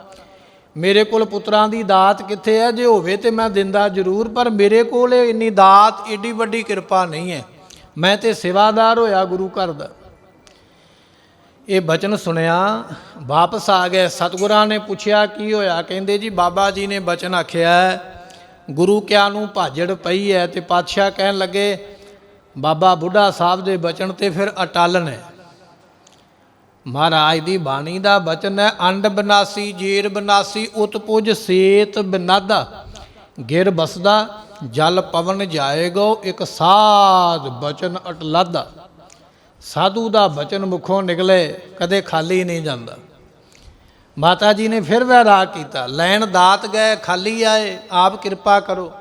ਮੇਰੇ ਕੋਲ ਪੁੱਤਰਾਂ ਦੀ ਦਾਤ ਕਿੱਥੇ ਹੈ? ਜੇ ਹੋਵੇ ਤੇ ਮੈਂ ਦਿੰਦਾ ਜ਼ਰੂਰ, ਪਰ ਮੇਰੇ ਕੋਲ ਇਹ ਇੰਨੀ ਦਾਤ, ਏਡੀ ਵੱਡੀ ਕਿਰਪਾ ਨਹੀਂ ਹੈ। ਮੈਂ ਤੇ ਸੇਵਾਦਾਰ ਹੋਇਆ ਗੁਰੂ ਘਰ ਦਾ। ਇਹ ਬਚਨ ਸੁਣਿਆ, ਵਾਪਸ ਆ ਗਏ। ਸਤਿਗੁਰਾਂ ਨੇ ਪੁੱਛਿਆ, ਕੀ ਹੋਇਆ? ਕਹਿੰਦੇ ਜੀ, ਬਾਬਾ ਜੀ ਨੇ ਬਚਨ ਆਖਿਆ, ਗੁਰੂ ਕਿਆ ਨੂੰ ਭਾਜੜ ਪਈ ਹੈ? ਤੇ ਪਾਤਸ਼ਾਹ ਕਹਿਣ ਲੱਗੇ, ਬਾਬਾ ਬੁੱਢਾ ਸਾਹਿਬ ਦੇ ਬਚਨ ਤੇ ਫਿਰ ਅਟਲ ਨੇ। ਮਹਾਰਾਜ ਦੀ ਬਾਣੀ ਦਾ ਬਚਨ ਹੈ, ਅੰਡ ਬਨਾਸੀ, ਜੀਰ ਬਨਾਸੀ ਉਤਪੁਜ ਸੇਤ ਬਨਾਦਾ। ਗਿਰ ਬਸਦਾ, ਜਲ ਪਵਨ ਜਾਏਗੋ, ਇੱਕ ਸਾਧ ਬਚਨ ਅਟਲਾਦਾ। ਸਾਧੂ ਦਾ ਬਚਨ ਮੁਖੋਂ ਨਿਕਲੇ, ਕਦੇ ਖਾਲੀ ਨਹੀਂ ਜਾਂਦਾ। ਮਾਤਾ ਜੀ ਨੇ ਫਿਰ ਵੈਰਾਗ ਕੀਤਾ, ਲੈਣ ਦਾਤ ਗਏ, ਖਾਲੀ ਆਏ, ਆਪ ਕਿਰਪਾ ਕਰੋ।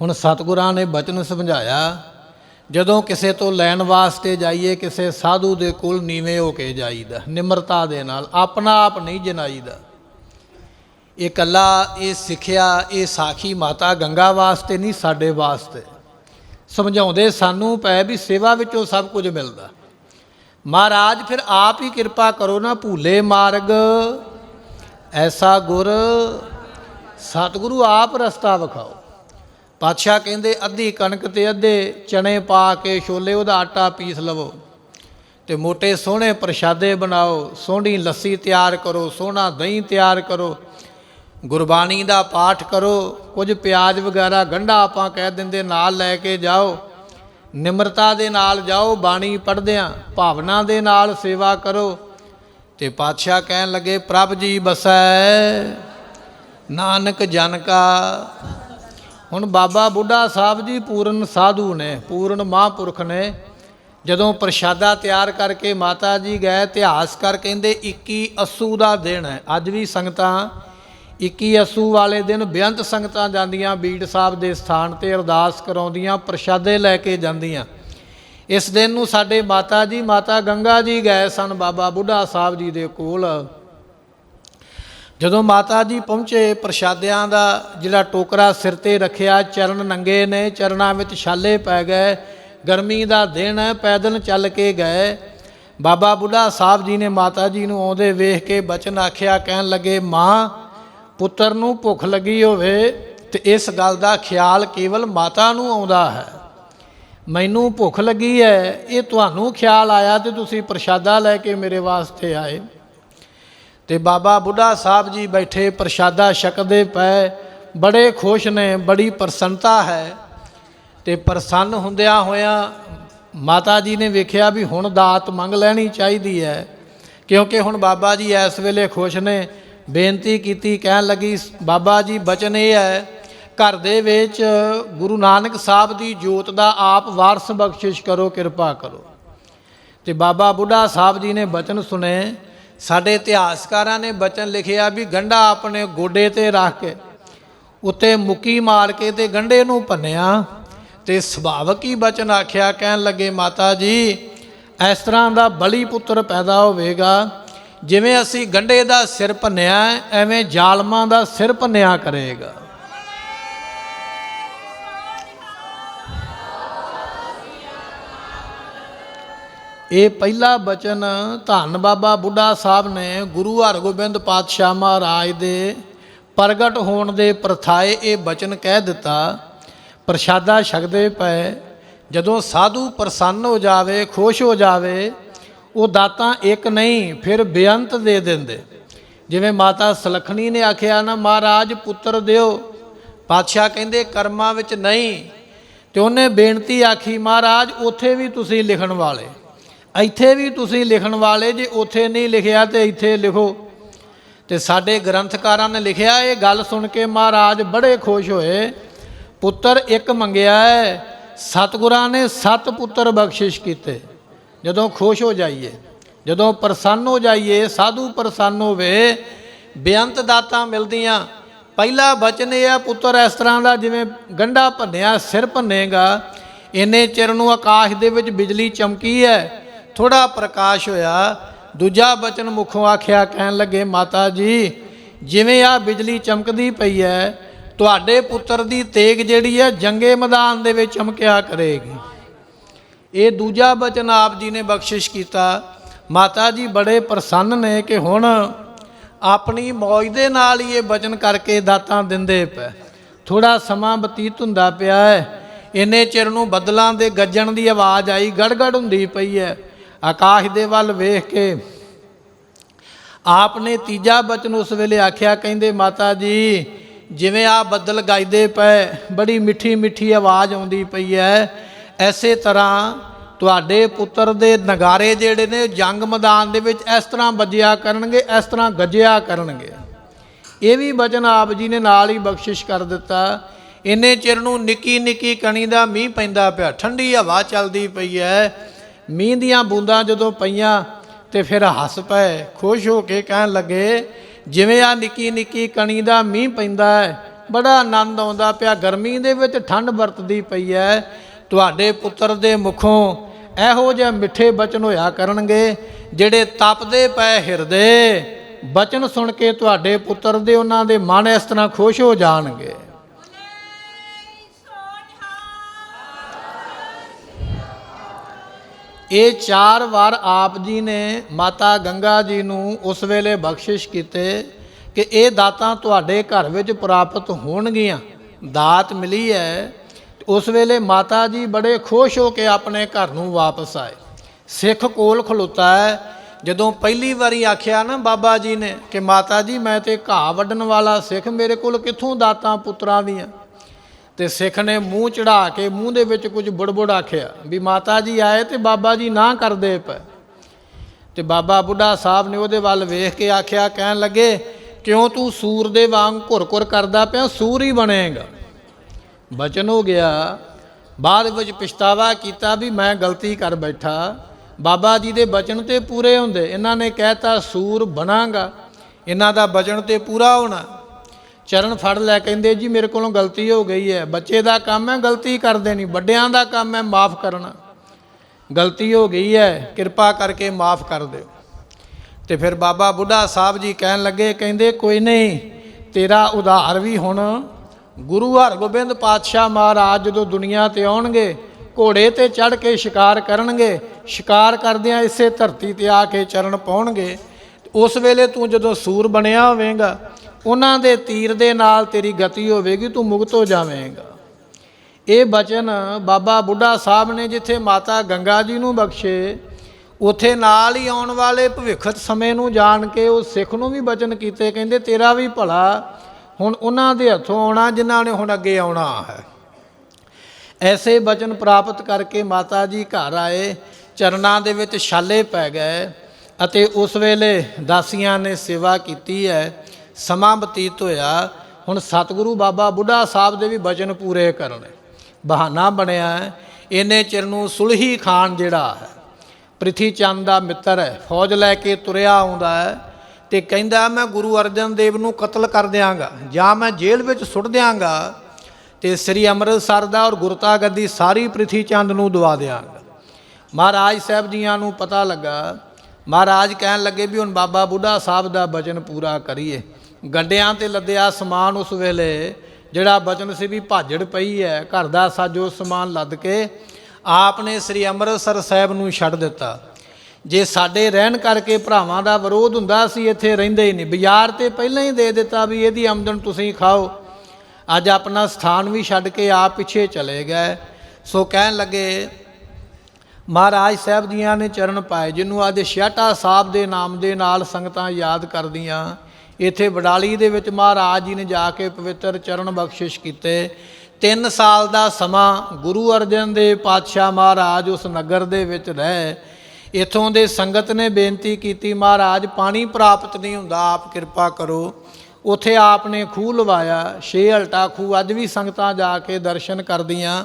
ਹੁਣ ਸਤਿਗੁਰਾਂ ਨੇ ਬਚਨ ਸਮਝਾਇਆ ਜਦੋਂ ਕਿਸੇ ਤੋਂ ਲੈਣ ਵਾਸਤੇ ਜਾਈਏ, ਕਿਸੇ ਸਾਧੂ ਦੇ ਕੋਲ ਨੀਵੇਂ ਹੋ ਕੇ ਜਾਈਦਾ, ਨਿਮਰਤਾ ਦੇ ਨਾਲ, ਆਪਣਾ ਆਪ ਨਹੀਂ ਜਨਾਈਦਾ। ਇਹ ਕੱਲਾ, ਇਹ ਸਿੱਖਿਆ, ਇਹ ਸਾਖੀ ਮਾਤਾ ਗੰਗਾ ਵਾਸਤੇ ਨਹੀਂ, ਸਾਡੇ ਵਾਸਤੇ। ਸਮਝਾਉਂਦੇ ਸਾਨੂੰ ਪਏ ਵੀ ਸੇਵਾ ਵਿੱਚੋਂ ਸਭ ਕੁਝ ਮਿਲਦਾ। ਮਹਾਰਾਜ, ਫਿਰ ਆਪ ਹੀ ਕਿਰਪਾ ਕਰੋ ਨਾ, ਭੂਲੇ ਮਾਰਗ। ਐਸਾ ਗੁਰ, ਸਤਿਗੁਰੂ ਆਪ ਰਸਤਾ ਵਿਖਾਓ। ਪਾਤਸ਼ਾਹ ਕਹਿੰਦੇ, ਅੱਧੀ ਕਣਕ ਤੇ ਅੱਧੇ ਚਣੇ ਪਾ ਕੇ ਛੋਲੇ ਉਹਦਾ ਆਟਾ ਪੀਸ ਲਵੋ ਤੇ ਮੋٹے ਸੋਹਣੇ ਪ੍ਰਸ਼ਾਦੇ ਬਣਾਓ, ਸੋਹਣੀ ਲੱਸੀ ਤਿਆਰ ਕਰੋ, ਸੋਹਣਾ ਦਹੀਂ ਤਿਆਰ ਕਰੋ, ਗੁਰਬਾਣੀ ਦਾ ਪਾਠ ਕਰੋ, ਕੁਝ ਪਿਆਜ਼ ਵਗੈਰਾ ਗੰਢਾ ਆਪਾਂ ਕਹਿ ਦਿੰਦੇ, ਨਾਲ ਲੈ ਕੇ ਜਾਓ, ਨਿਮਰਤਾ ਦੇ ਨਾਲ ਜਾਓ, ਬਾਣੀ ਪੜ੍ਹਦਿਆਂ, ਭਾਵਨਾ ਦੇ ਨਾਲ ਸੇਵਾ ਕਰੋ ਤੇ ਪਾਤਸ਼ਾਹ ਕਹਿਣ ਲੱਗੇ, ਪ੍ਰਭ ਜੀ ਬਸੈ, ਨਾਨਕ ਜਨ ਕਾ ਹੁਣ ਬਾਬਾ ਬੁੱਢਾ ਸਾਹਿਬ ਜੀ ਪੂਰਨ ਸਾਧੂ ਨੇ, ਪੂਰਨ ਮਹਾਂਪੁਰਖ ਨੇ, ਜਦੋਂ ਪ੍ਰਸ਼ਾਦਾ ਤਿਆਰ ਕਰਕੇ ਮਾਤਾ ਜੀ ਗਏ, ਇਤਿਹਾਸ ਕਰ ਕਹਿੰਦੇ 21 ਅਸੂ ਦਾ ਦਿਨ ਹੈ। ਅੱਜ ਵੀ ਸੰਗਤਾਂ 21 ਅਸੂ ਵਾਲੇ ਦਿਨ ਬੇਅੰਤ ਸੰਗਤਾਂ ਜਾਂਦੀਆਂ, ਬੀੜ ਸਾਹਿਬ ਦੇ ਸਥਾਨ ਤੇ ਅਰਦਾਸ ਕਰਾਉਂਦੀਆਂ, ਪ੍ਰਸ਼ਾਦੇ ਲੈ ਕੇ ਜਾਂਦੀਆਂ। ਇਸ ਦਿਨ ਨੂੰ ਸਾਡੇ ਮਾਤਾ ਜੀ, ਮਾਤਾ ਗੰਗਾ ਜੀ ਗਏ ਸਨ ਬਾਬਾ ਬੁੱਢਾ ਸਾਹਿਬ ਜੀ ਦੇ ਕੋਲ। ਜਦੋਂ ਮਾਤਾ ਜੀ ਪਹੁੰਚੇ, ਪ੍ਰਸ਼ਾਦਿਆਂ ਦਾ ਜਿਹੜਾ ਟੋਕਰਾ ਸਿਰ ਤੇ ਰੱਖਿਆ, ਚਰਨ ਨੰਗੇ ਨੇ, ਚਰਨਾਂ ਵਿੱਚ ਛਾਲੇ ਪੈ ਗਏ, ਗਰਮੀ ਦਾ ਦਿਨ ਹੈ ਪੈਦਲ ਚੱਲ ਕੇ ਗਏ। ਬਾਬਾ ਬੁੱਢਾ ਸਾਹਿਬ ਜੀ ਨੇ ਮਾਤਾ ਜੀ ਨੂੰ ਆਉਂਦੇ ਵੇਖ ਕੇ ਬਚਨ ਆਖਿਆ, ਕਹਿਣ ਲੱਗੇ, ਮਾਂ, ਪੁੱਤਰ ਨੂੰ ਭੁੱਖ ਲੱਗੀ ਹੋਵੇ ਤੇ ਇਸ ਗੱਲ ਦਾ ਖਿਆਲ ਕੇਵਲ ਮਾਤਾ ਨੂੰ ਆਉਂਦਾ ਹੈ। ਮੈਨੂੰ ਭੁੱਖ ਲੱਗੀ ਹੈ, ਇਹ ਤੁਹਾਨੂੰ ਖਿਆਲ ਆਇਆ ਤੇ ਤੁਸੀਂ ਪ੍ਰਸ਼ਾਦਾ ਲੈ ਕੇ ਮੇਰੇ ਵਾਸਤੇ ਆਏ। ਤੇ ਬਾਬਾ ਬੁੱਢਾ ਸਾਹਿਬ ਜੀ ਬੈਠੇ, ਪ੍ਰਸ਼ਾਦਾ ਛਕਦੇ ਪਏ, ਬੜੇ ਖੁਸ਼ ਨੇ, ਬੜੀ ਪ੍ਰਸੰਨਤਾ ਹੈ। ਤੇ ਪ੍ਰਸੰਨ ਹੁੰਦਿਆਂ ਹੋਇਆਂ ਮਾਤਾ ਜੀ ਨੇ ਵੇਖਿਆ ਵੀ ਹੁਣ ਦਾਤ ਮੰਗ ਲੈਣੀ ਚਾਹੀਦੀ ਹੈ, ਕਿਉਂਕਿ ਹੁਣ ਬਾਬਾ ਜੀ ਇਸ ਵੇਲੇ ਖੁਸ਼ ਨੇ। ਬੇਨਤੀ ਕੀਤੀ, ਕਹਿਣ ਲੱਗੀ, ਬਾਬਾ ਜੀ, ਬਚਨ ਇਹ ਹੈ, ਘਰ ਦੇ ਵਿੱਚ ਗੁਰੂ ਨਾਨਕ ਸਾਹਿਬ ਦੀ ਜੋਤ ਦਾ ਆਪ ਵਾਰਸ ਬਖਸ਼ਿਸ਼ ਕਰੋ, ਕਿਰਪਾ ਕਰੋ। ਤੇ ਬਾਬਾ ਬੁੱਢਾ ਸਾਹਿਬ ਜੀ ਨੇ ਬਚਨ ਸੁਨੇ ਸਾਡੇ ਇਤਿਹਾਸਕਾਰਾਂ ਨੇ ਬਚਨ ਲਿਖਿਆ ਵੀ ਗੰਢਾ ਆਪਣੇ ਗੋਡੇ ਤੇ ਰੱਖ ਕੇ, ਉੱਤੇ ਮੁੱਕੀ ਮਾਰ ਕੇ ਤੇ ਗੰਢੇ ਨੂੰ ਭੰਨਿਆ। ਤੇ ਸੁਭਾਵਕ ਹੀ ਬਚਨ ਆਖਿਆ, ਕਹਿਣ ਲੱਗੇ, ਮਾਤਾ ਜੀ, ਇਸ ਤਰ੍ਹਾਂ ਦਾ ਬਲੀ ਪੁੱਤਰ ਪੈਦਾ ਹੋਵੇਗਾ, ਜਿਵੇਂ ਅਸੀਂ ਗੰਢੇ ਦਾ ਸਿਰ ਭੰਨਿਆ, ਐਵੇਂ ਜ਼ਾਲਮਾਂ ਦਾ ਸਿਰ ਭੰਨਿਆ ਕਰੇਗਾ। ਇਹ ਪਹਿਲਾ ਬਚਨ ਧੰਨ ਬਾਬਾ ਬੁੱਢਾ ਸਾਹਿਬ ਨੇ ਗੁਰੂ ਹਰਗੋਬਿੰਦ ਪਾਤਸ਼ਾਹ ਮਹਾਰਾਜ ਦੇ ਪ੍ਰਗਟ ਹੋਣ ਦੇ ਪ੍ਰਥਾਏ ਇਹ ਬਚਨ ਕਹਿ ਦਿੱਤਾ, ਪ੍ਰਸ਼ਾਦਾ ਛਕਦੇ ਪਏ, ਜਦੋਂ ਸਾਧੂ ਪ੍ਰਸੰਨ ਹੋ ਜਾਵੇ, ਖੁਸ਼ ਹੋ ਜਾਵੇ, ਉਹ ਦਾਤਾਂ ਇੱਕ ਨਹੀਂ, ਫਿਰ ਬੇਅੰਤ ਦੇ ਦਿੰਦੇ। ਜਿਵੇਂ ਮਾਤਾ ਸਲਖਣੀ ਨੇ ਆਖਿਆ ਨਾ, ਮਹਾਰਾਜ, ਪੁੱਤਰ ਦਿਓ। ਪਾਤਸ਼ਾਹ ਕਹਿੰਦੇ, ਕਰਮਾਂ ਵਿੱਚ ਨਹੀਂ। ਤੇ ਉਹਨੇ ਬੇਨਤੀ ਆਖੀ, ਮਹਾਰਾਜ, ਉੱਥੇ ਵੀ ਤੁਸੀਂ ਲਿਖਣ ਵਾਲੇ ਇੱਥੇ ਵੀ ਤੁਸੀਂ ਲਿਖਣ ਵਾਲੇ ਜੇ ਉੱਥੇ ਨਹੀਂ ਲਿਖਿਆ ਤੇ ਇੱਥੇ ਲਿਖੋ। ਤੇ ਸਾਡੇ ਗ੍ਰੰਥਕਾਰਾਂ ਨੇ ਲਿਖਿਆ ਇਹ ਗੱਲ ਸੁਣ ਕੇ ਮਹਾਰਾਜ ਬੜੇ ਖੁਸ਼ ਹੋਏ। ਪੁੱਤਰ ਇੱਕ ਮੰਗਿਆ ਹੈ, ਸਤਿਗੁਰਾਂ ਨੇ ਸੱਤ ਪੁੱਤਰ ਬਖਸ਼ਿਸ਼ ਕੀਤੇ। ਜਦੋਂ ਖੁਸ਼ ਹੋ ਜਾਈਏ, ਜਦੋਂ ਪ੍ਰਸੰਨ ਹੋ ਜਾਈਏ, ਸਾਧੂ ਪ੍ਰਸੰਨ ਹੋਵੇ, ਬੇਅੰਤ ਦਾਤਾਂ ਮਿਲਦੀਆਂ। ਪਹਿਲਾ ਬਚਨ ਇਹ ਆ, ਪੁੱਤਰ ਇਸ ਤਰ੍ਹਾਂ ਦਾ ਜਿਵੇਂ ਗੰਢਾ ਭੰਨਿਆ, ਸਿਰ ਭੰਨੇਗਾ, ਇੰਨੇ ਚਿਰ ਨੂੰ ਆਕਾਸ਼ ਦੇ ਵਿੱਚ ਬਿਜਲੀ ਚਮਕੀ ਹੈ ਥੋੜਾ ਪ੍ਰਕਾਸ਼ ਹੋਇਆ, ਦੂਜਾ ਬਚਨ ਮੁਖੋਂ ਆਖਿਆ, ਕਹਿਣ ਲੱਗੇ, ਮਾਤਾ ਜੀ, ਜਿਵੇਂ ਆ ਬਿਜਲੀ ਚਮਕਦੀ ਪਈ ਹੈ, ਤੁਹਾਡੇ ਪੁੱਤਰ ਦੀ ਤੇਗ ਜਿਹੜੀ ਹੈ, ਜੰਗੇ ਮੈਦਾਨ ਦੇ ਵਿੱਚ ਚਮਕਿਆ ਕਰੇਗੀ। ਇਹ ਦੂਜਾ ਬਚਨ ਆਪ ਜੀ ਨੇ ਬਖਸ਼ਿਸ਼ ਕੀਤਾ। ਮਾਤਾ ਜੀ ਬੜੇ ਪ੍ਰਸੰਨ ਨੇ ਕਿ ਹੁਣ ਆਪਣੀ ਮੌਜ ਦੇ ਨਾਲ ਹੀ ਇਹ ਬਚਨ ਕਰਕੇ ਦਾਤਾਂ ਦਿੰਦੇ ਪਏ। ਥੋੜਾ ਸਮਾਂ ਬਤੀਤ ਹੁੰਦਾ ਪਿਆ ਹੈ। ਇੰਨੇ ਚਿਰ ਨੂੰ ਬੱਦਲਾਂ ਦੇ ਗੱਜਣ ਦੀ ਆਵਾਜ਼ ਆਈ, ਗੜਗੜ ਹੁੰਦੀ ਪਈ ਹੈ। ਆਕਾਸ਼ ਦੇ ਵੱਲ ਵੇਖ ਕੇ ਆਪ ਨੇ ਤੀਜਾ ਬਚਨ ਉਸ ਵੇਲੇ ਆਖਿਆ, ਕਹਿੰਦੇ, ਮਾਤਾ ਜੀ, ਜਿਵੇਂ ਆ ਬੱਦਲ ਗਾਇਦੇ ਪਏ, ਬੜੀ ਮਿੱਠੀ ਮਿੱਠੀ ਆਵਾਜ਼ ਆਉਂਦੀ ਪਈ ਹੈ ਐਸੇ ਤਰ੍ਹਾਂ ਤੁਹਾਡੇ ਪੁੱਤਰ ਦੇ ਨਗਾਰੇ ਜਿਹੜੇ ਨੇ, ਜੰਗ ਮੈਦਾਨ ਦੇ ਵਿੱਚ ਇਸ ਤਰ੍ਹਾਂ ਵੱਜਿਆ ਕਰਨਗੇ, ਇਸ ਤਰ੍ਹਾਂ ਗੱਜਿਆ ਕਰਨਗੇ। ਇਹ ਵੀ ਬਚਨ ਆਪ ਜੀ ਨੇ ਨਾਲ ਹੀ ਬਖਸ਼ਿਸ਼ ਕਰ ਦਿੱਤਾ। ਇੰਨੇ ਚਿਰ ਨੂੰ ਨਿੱਕੀ ਨਿੱਕੀ ਕਣੀ ਦਾ ਮੀਂਹ ਪੈਂਦਾ ਪਿਆ ਠੰਡੀ ਹਵਾ ਚੱਲਦੀ ਪਈ ਹੈ ਮੀਂਹ ਦੀਆਂ ਬੂੰਦਾਂ ਜਦੋਂ ਪਈਆਂ ਤੇ ਫਿਰ ਹੱਸ ਪਏ, ਖੁਸ਼ ਹੋ ਕੇ ਕਹਿਣ ਲੱਗੇ, ਜਿਵੇਂ ਆ ਨਿੱਕੀ ਨਿੱਕੀ ਕਣੀ ਦਾ ਮੀਂਹ ਪੈਂਦਾ ਹੈ, ਬੜਾ ਆਨੰਦ ਆਉਂਦਾ ਪਿਆ। ਗਰਮੀ ਦੇ ਵਿੱਚ ਠੰਡ ਵਰਤਦੀ ਪਈ ਹੈ। ਤੁਹਾਡੇ ਪੁੱਤਰ ਦੇ ਮੁਖੋਂ ਇਹੋ ਜਿਹੇ ਮਿੱਠੇ ਬਚਨ ਹੋਇਆ ਕਰਨਗੇ, ਜਿਹੜੇ ਤਪਦੇ ਪਏ ਹਿਰਦੇ। ਬਚਨ ਸੁਣ ਕੇ ਤੁਹਾਡੇ ਪੁੱਤਰ ਦੇ ਉਹਨਾਂ ਦੇ ਮਨ ਇਸ ਤਰ੍ਹਾਂ ਖੁਸ਼ ਹੋ ਜਾਣਗੇ। ਇਹ ਚਾਰ ਵਾਰ ਆਪ ਜੀ ਨੇ ਮਾਤਾ ਗੰਗਾ ਜੀ ਨੂੰ ਉਸ ਵੇਲੇ ਬਖਸ਼ਿਸ਼ ਕੀਤੇ ਕਿ ਇਹ ਦਾਤਾਂ ਤੁਹਾਡੇ ਘਰ ਵਿੱਚ ਪ੍ਰਾਪਤ ਹੋਣਗੀਆਂ, ਦਾਤ ਮਿਲੀ ਹੈ। ਉਸ ਵੇਲੇ ਮਾਤਾ ਜੀ ਬੜੇ ਖੁਸ਼ ਹੋ ਕੇ ਆਪਣੇ ਘਰ ਨੂੰ ਵਾਪਸ ਆਏ। ਸਿੱਖ ਕੋਲ ਖਲੋਤਾ ਹੈ। ਜਦੋਂ ਪਹਿਲੀ ਵਾਰੀ ਆਖਿਆ ਨਾ ਬਾਬਾ ਜੀ ਨੇ ਕਿ ਮਾਤਾ ਜੀ ਮੈਂ ਤੇ ਘਾਹ ਵੱਢਣ ਵਾਲਾ ਸਿੱਖ, ਮੇਰੇ ਕੋਲ ਕਿੱਥੋਂ ਦਾਤਾਂ ਪੁੱਤਰਾਂ ਦੀਆਂ? ਤੇ ਸਿੱਖ ਨੇ ਮੂੰਹ ਚੜਾ ਕੇ ਮੂੰਹ ਦੇ ਵਿੱਚ ਕੁਝ ਬੁੜਬੁੜ ਆਖਿਆ ਵੀ ਮਾਤਾ ਜੀ ਆਏ ਤੇ ਬਾਬਾ ਜੀ ਨਾ ਕਰਦੇ ਪਏ। ਤੇ ਬਾਬਾ ਬੁੱਢਾ ਸਾਹਿਬ ਨੇ ਉਹਦੇ ਵੱਲ ਵੇਖ ਕੇ ਆਖਿਆ, ਕਹਿਣ ਲੱਗੇ, ਕਿਉਂ ਤੂੰ ਸੂਰ ਦੇ ਵਾਂਗ ਘੁਰ-ਘੁਰ ਕਰਦਾ ਪਿਆ? ਸੂਰ ਹੀ ਬਣੇਗਾ। ਬਚਨ ਹੋ ਗਿਆ। ਬਾਅਦ ਵਿੱਚ ਪਛਤਾਵਾ ਕੀਤਾ ਵੀ ਮੈਂ ਗਲਤੀ ਕਰ ਬੈਠਾ। ਬਾਬਾ ਜੀ ਦੇ ਬਚਨ ਤੇ ਪੂਰੇ ਹੁੰਦੇ। ਇਹਨਾਂ ਨੇ ਕਹਿਤਾ, ਸੂਰ ਬਣਾਗਾ। ਇਹਨਾਂ ਦਾ ਬਚਨ ਤੇ ਪੂਰਾ ਹੋਣਾ। ਚਰਨ ਫੜ ਲੈ ਕਹਿੰਦੇ, ਜੀ, ਮੇਰੇ ਕੋਲੋਂ ਗਲਤੀ ਹੋ ਗਈ ਹੈ। ਬੱਚੇ ਦਾ ਕੰਮ ਹੈ, ਗਲਤੀ ਕਰਦੇ ਨਹੀਂ। ਵੱਡਿਆਂ ਦਾ ਕੰਮ ਹੈ, ਮਾਫ ਕਰਨਾ। ਗਲਤੀ ਹੋ ਗਈ ਹੈ, ਕਿਰਪਾ ਕਰਕੇ ਮਾਫ ਕਰ ਦਿਓ। ਤੇ ਫਿਰ ਬਾਬਾ ਬੁੱਢਾ ਸਾਹਿਬ ਜੀ ਕਹਿਣ ਲੱਗੇ, ਕਹਿੰਦੇ, ਕੋਈ ਨਹੀਂ, ਤੇਰਾ ਉਧਾਰ ਵੀ ਹੁਣ ਗੁਰੂ ਹਰਗੋਬਿੰਦ ਪਾਤਸ਼ਾਹ ਮਹਾਰਾਜ ਜਦੋਂ ਦੁਨੀਆ ਤੇ ਆਉਣਗੇ, ਘੋੜੇ ਤੇ ਚੜ ਕੇ ਸ਼ਿਕਾਰ ਕਰਨਗੇ, ਸ਼ਿਕਾਰ ਕਰਦਿਆਂ ਇਸੇ ਧਰਤੀ ਤੇ ਆ ਕੇ ਚਰਨ ਪਾਉਣਗੇ, ਉਸ ਵੇਲੇ ਤੂੰ ਜਦੋਂ ਸੂਰ ਬਣਿਆ ਹੋਵੇਂਗਾ ਉਹਨਾਂ ਦੇ ਤੀਰ ਦੇ ਨਾਲ ਤੇਰੀ ਗਤੀ ਹੋਵੇਗੀ, ਤੂੰ ਮੁਕਤ ਹੋ ਜਾਵੇਂਗਾ। ਇਹ ਬਚਨ ਬਾਬਾ ਬੁੱਢਾ ਸਾਹਿਬ ਨੇ ਜਿੱਥੇ ਮਾਤਾ ਗੰਗਾ ਜੀ ਨੂੰ ਬਖਸ਼ੇ, ਉਥੇ ਨਾਲ ਹੀ ਆਉਣ ਵਾਲੇ ਭਵਿੱਖਤ ਸਮੇਂ ਨੂੰ ਜਾਣ ਕੇ ਉਹ ਸਿੱਖ ਨੂੰ ਵੀ ਬਚਨ ਕੀਤੇ, ਕਹਿੰਦੇ ਤੇਰਾ ਵੀ ਭਲਾ ਹੁਣ ਉਹਨਾਂ ਦੇ ਹੱਥੋਂ ਆਉਣਾ, ਜਿਨ੍ਹਾਂ ਨੇ ਹੁਣ ਅੱਗੇ ਆਉਣਾ ਹੈ। ਐਸੇ ਬਚਨ ਪ੍ਰਾਪਤ ਕਰਕੇ ਮਾਤਾ ਜੀ ਘਰ ਆਏ, ਚਰਨਾਂ ਦੇ ਵਿੱਚ ਛਾਲੇ ਪੈ ਗਏ ਅਤੇ ਉਸ ਵੇਲੇ ਦਾਸੀਆਂ ਨੇ ਸੇਵਾ ਕੀਤੀ ਹੈ। ਸਮਾਂ ਬਤੀਤ ਹੋਇਆ, ਹੁਣ ਸਤਿਗੁਰੂ ਬਾਬਾ ਬੁੱਢਾ ਸਾਹਿਬ ਦੇ ਵੀ ਬਚਨ ਪੂਰੇ ਕਰਨੇ। ਬਹਾਨਾ ਬਣਿਆ ਹੈ ਇਹਨੇ ਚਿਰ ਨੂੰ ਸੁਲਹੀ ਖਾਨ ਜਿਹੜਾ ਹੈ, ਪ੍ਰਿਥੀ ਚੰਦ ਦਾ ਮਿੱਤਰ ਹੈ, ਫੌਜ ਲੈ ਕੇ ਤੁਰਿਆ ਆਉਂਦਾ ਹੈ ਤੇ ਕਹਿੰਦਾ, ਮੈਂ ਗੁਰੂ ਅਰਜਨ ਦੇਵ ਨੂੰ ਕਤਲ ਕਰ ਦਿਆਂਗਾ, ਜਾਂ ਮੈਂ ਜੇਲ੍ਹ ਵਿੱਚ ਸੁੱਟ ਦਿਆਂਗਾ ਤੇ ਸ੍ਰੀ ਅੰਮ੍ਰਿਤਸਰ ਦਾ ਔਰ ਗੁਰਤਾ ਗੱਦੀ ਸਾਰੀ ਪ੍ਰਿਥੀ ਚੰਦ ਨੂੰ ਦਵਾ ਦਿਆਂਗਾ। ਮਹਾਰਾਜ ਸਾਹਿਬ ਜੀਆਂ ਨੂੰ ਪਤਾ ਲੱਗਾ, ਮਹਾਰਾਜ ਕਹਿਣ ਲੱਗੇ ਵੀ ਹੁਣ ਬਾਬਾ ਬੁੱਢਾ ਸਾਹਿਬ ਦਾ ਬਚਨ ਪੂਰਾ ਕਰੀਏ। ਗੱਡਿਆਂ ਤੇ ਲੱਦਿਆ ਸਮਾਨ ਉਸ ਵੇਲੇ, ਜਿਹੜਾ ਬਚਨ ਸੀ ਵੀ ਭਾਜੜ ਪਈ ਹੈ, ਘਰ ਦਾ ਸਾਜੋ ਸਮਾਨ ਲੱਦ ਕੇ ਆਪ ਨੇ ਸ੍ਰੀ ਅੰਮ੍ਰਿਤਸਰ ਸਾਹਿਬ ਨੂੰ ਛੱਡ ਦਿੱਤਾ। ਜੇ ਸਾਡੇ ਰਹਿਣ ਕਰਕੇ ਭਰਾਵਾਂ ਦਾ ਵਿਰੋਧ ਹੁੰਦਾ ਸੀ, ਇੱਥੇ ਰਹਿੰਦੇ ਹੀ ਨਹੀਂ। ਬਾਜ਼ਾਰ ਤੇ ਪਹਿਲਾਂ ਹੀ ਦੇ ਦਿੱਤਾ ਵੀ ਇਹਦੀ ਆਮਦਨ ਤੁਸੀਂ ਖਾਓ। ਅੱਜ ਆਪਣਾ ਸਥਾਨ ਵੀ ਛੱਡ ਕੇ ਆਪ ਪਿੱਛੇ ਚਲੇ ਗਏ। ਸੋ ਕਹਿਣ ਲੱਗੇ, ਮਹਾਰਾਜ ਸਾਹਿਬ ਜੀਆਂ ਨੇ ਚਰਨ ਪਾਏ ਜਿਹਨੂੰ ਅੱਜ ਛਿਆਟਾ ਸਾਹਿਬ ਦੇ ਨਾਮ ਦੇ ਨਾਲ ਸੰਗਤਾਂ ਯਾਦ ਕਰਦੀਆਂ। ਇੱਥੇ ਬਡਾਲੀ ਦੇ ਵਿੱਚ ਮਹਾਰਾਜ ਜੀ ਨੇ ਜਾ ਕੇ ਪਵਿੱਤਰ ਚਰਨ ਬਖਸ਼ਿਸ਼ ਕੀਤੇ। 3 ਸਾਲ ਦਾ ਸਮਾਂ ਗੁਰੂ ਅਰਜਨ ਦੇਵ ਪਾਤਸ਼ਾਹ ਮਹਾਰਾਜ ਉਸ ਨਗਰ ਦੇ ਵਿੱਚ ਰਹੇ। ਇਥੋਂ ਦੇ ਸੰਗਤ ਨੇ ਬੇਨਤੀ ਕੀਤੀ, ਮਹਾਰਾਜ, ਪਾਣੀ ਪ੍ਰਾਪਤ ਨਹੀਂ ਹੁੰਦਾ, ਆਪ ਕਿਰਪਾ ਕਰੋ। ਉਥੇ ਆਪ ਨੇ ਖੂਹ ਲਵਾਇਆ, ਛੇ ਹਲਟਾ ਖੂਹ, ਅੱਜ ਵੀ ਸੰਗਤਾਂ ਜਾ ਕੇ ਦਰਸ਼ਨ ਕਰਦੀਆਂ।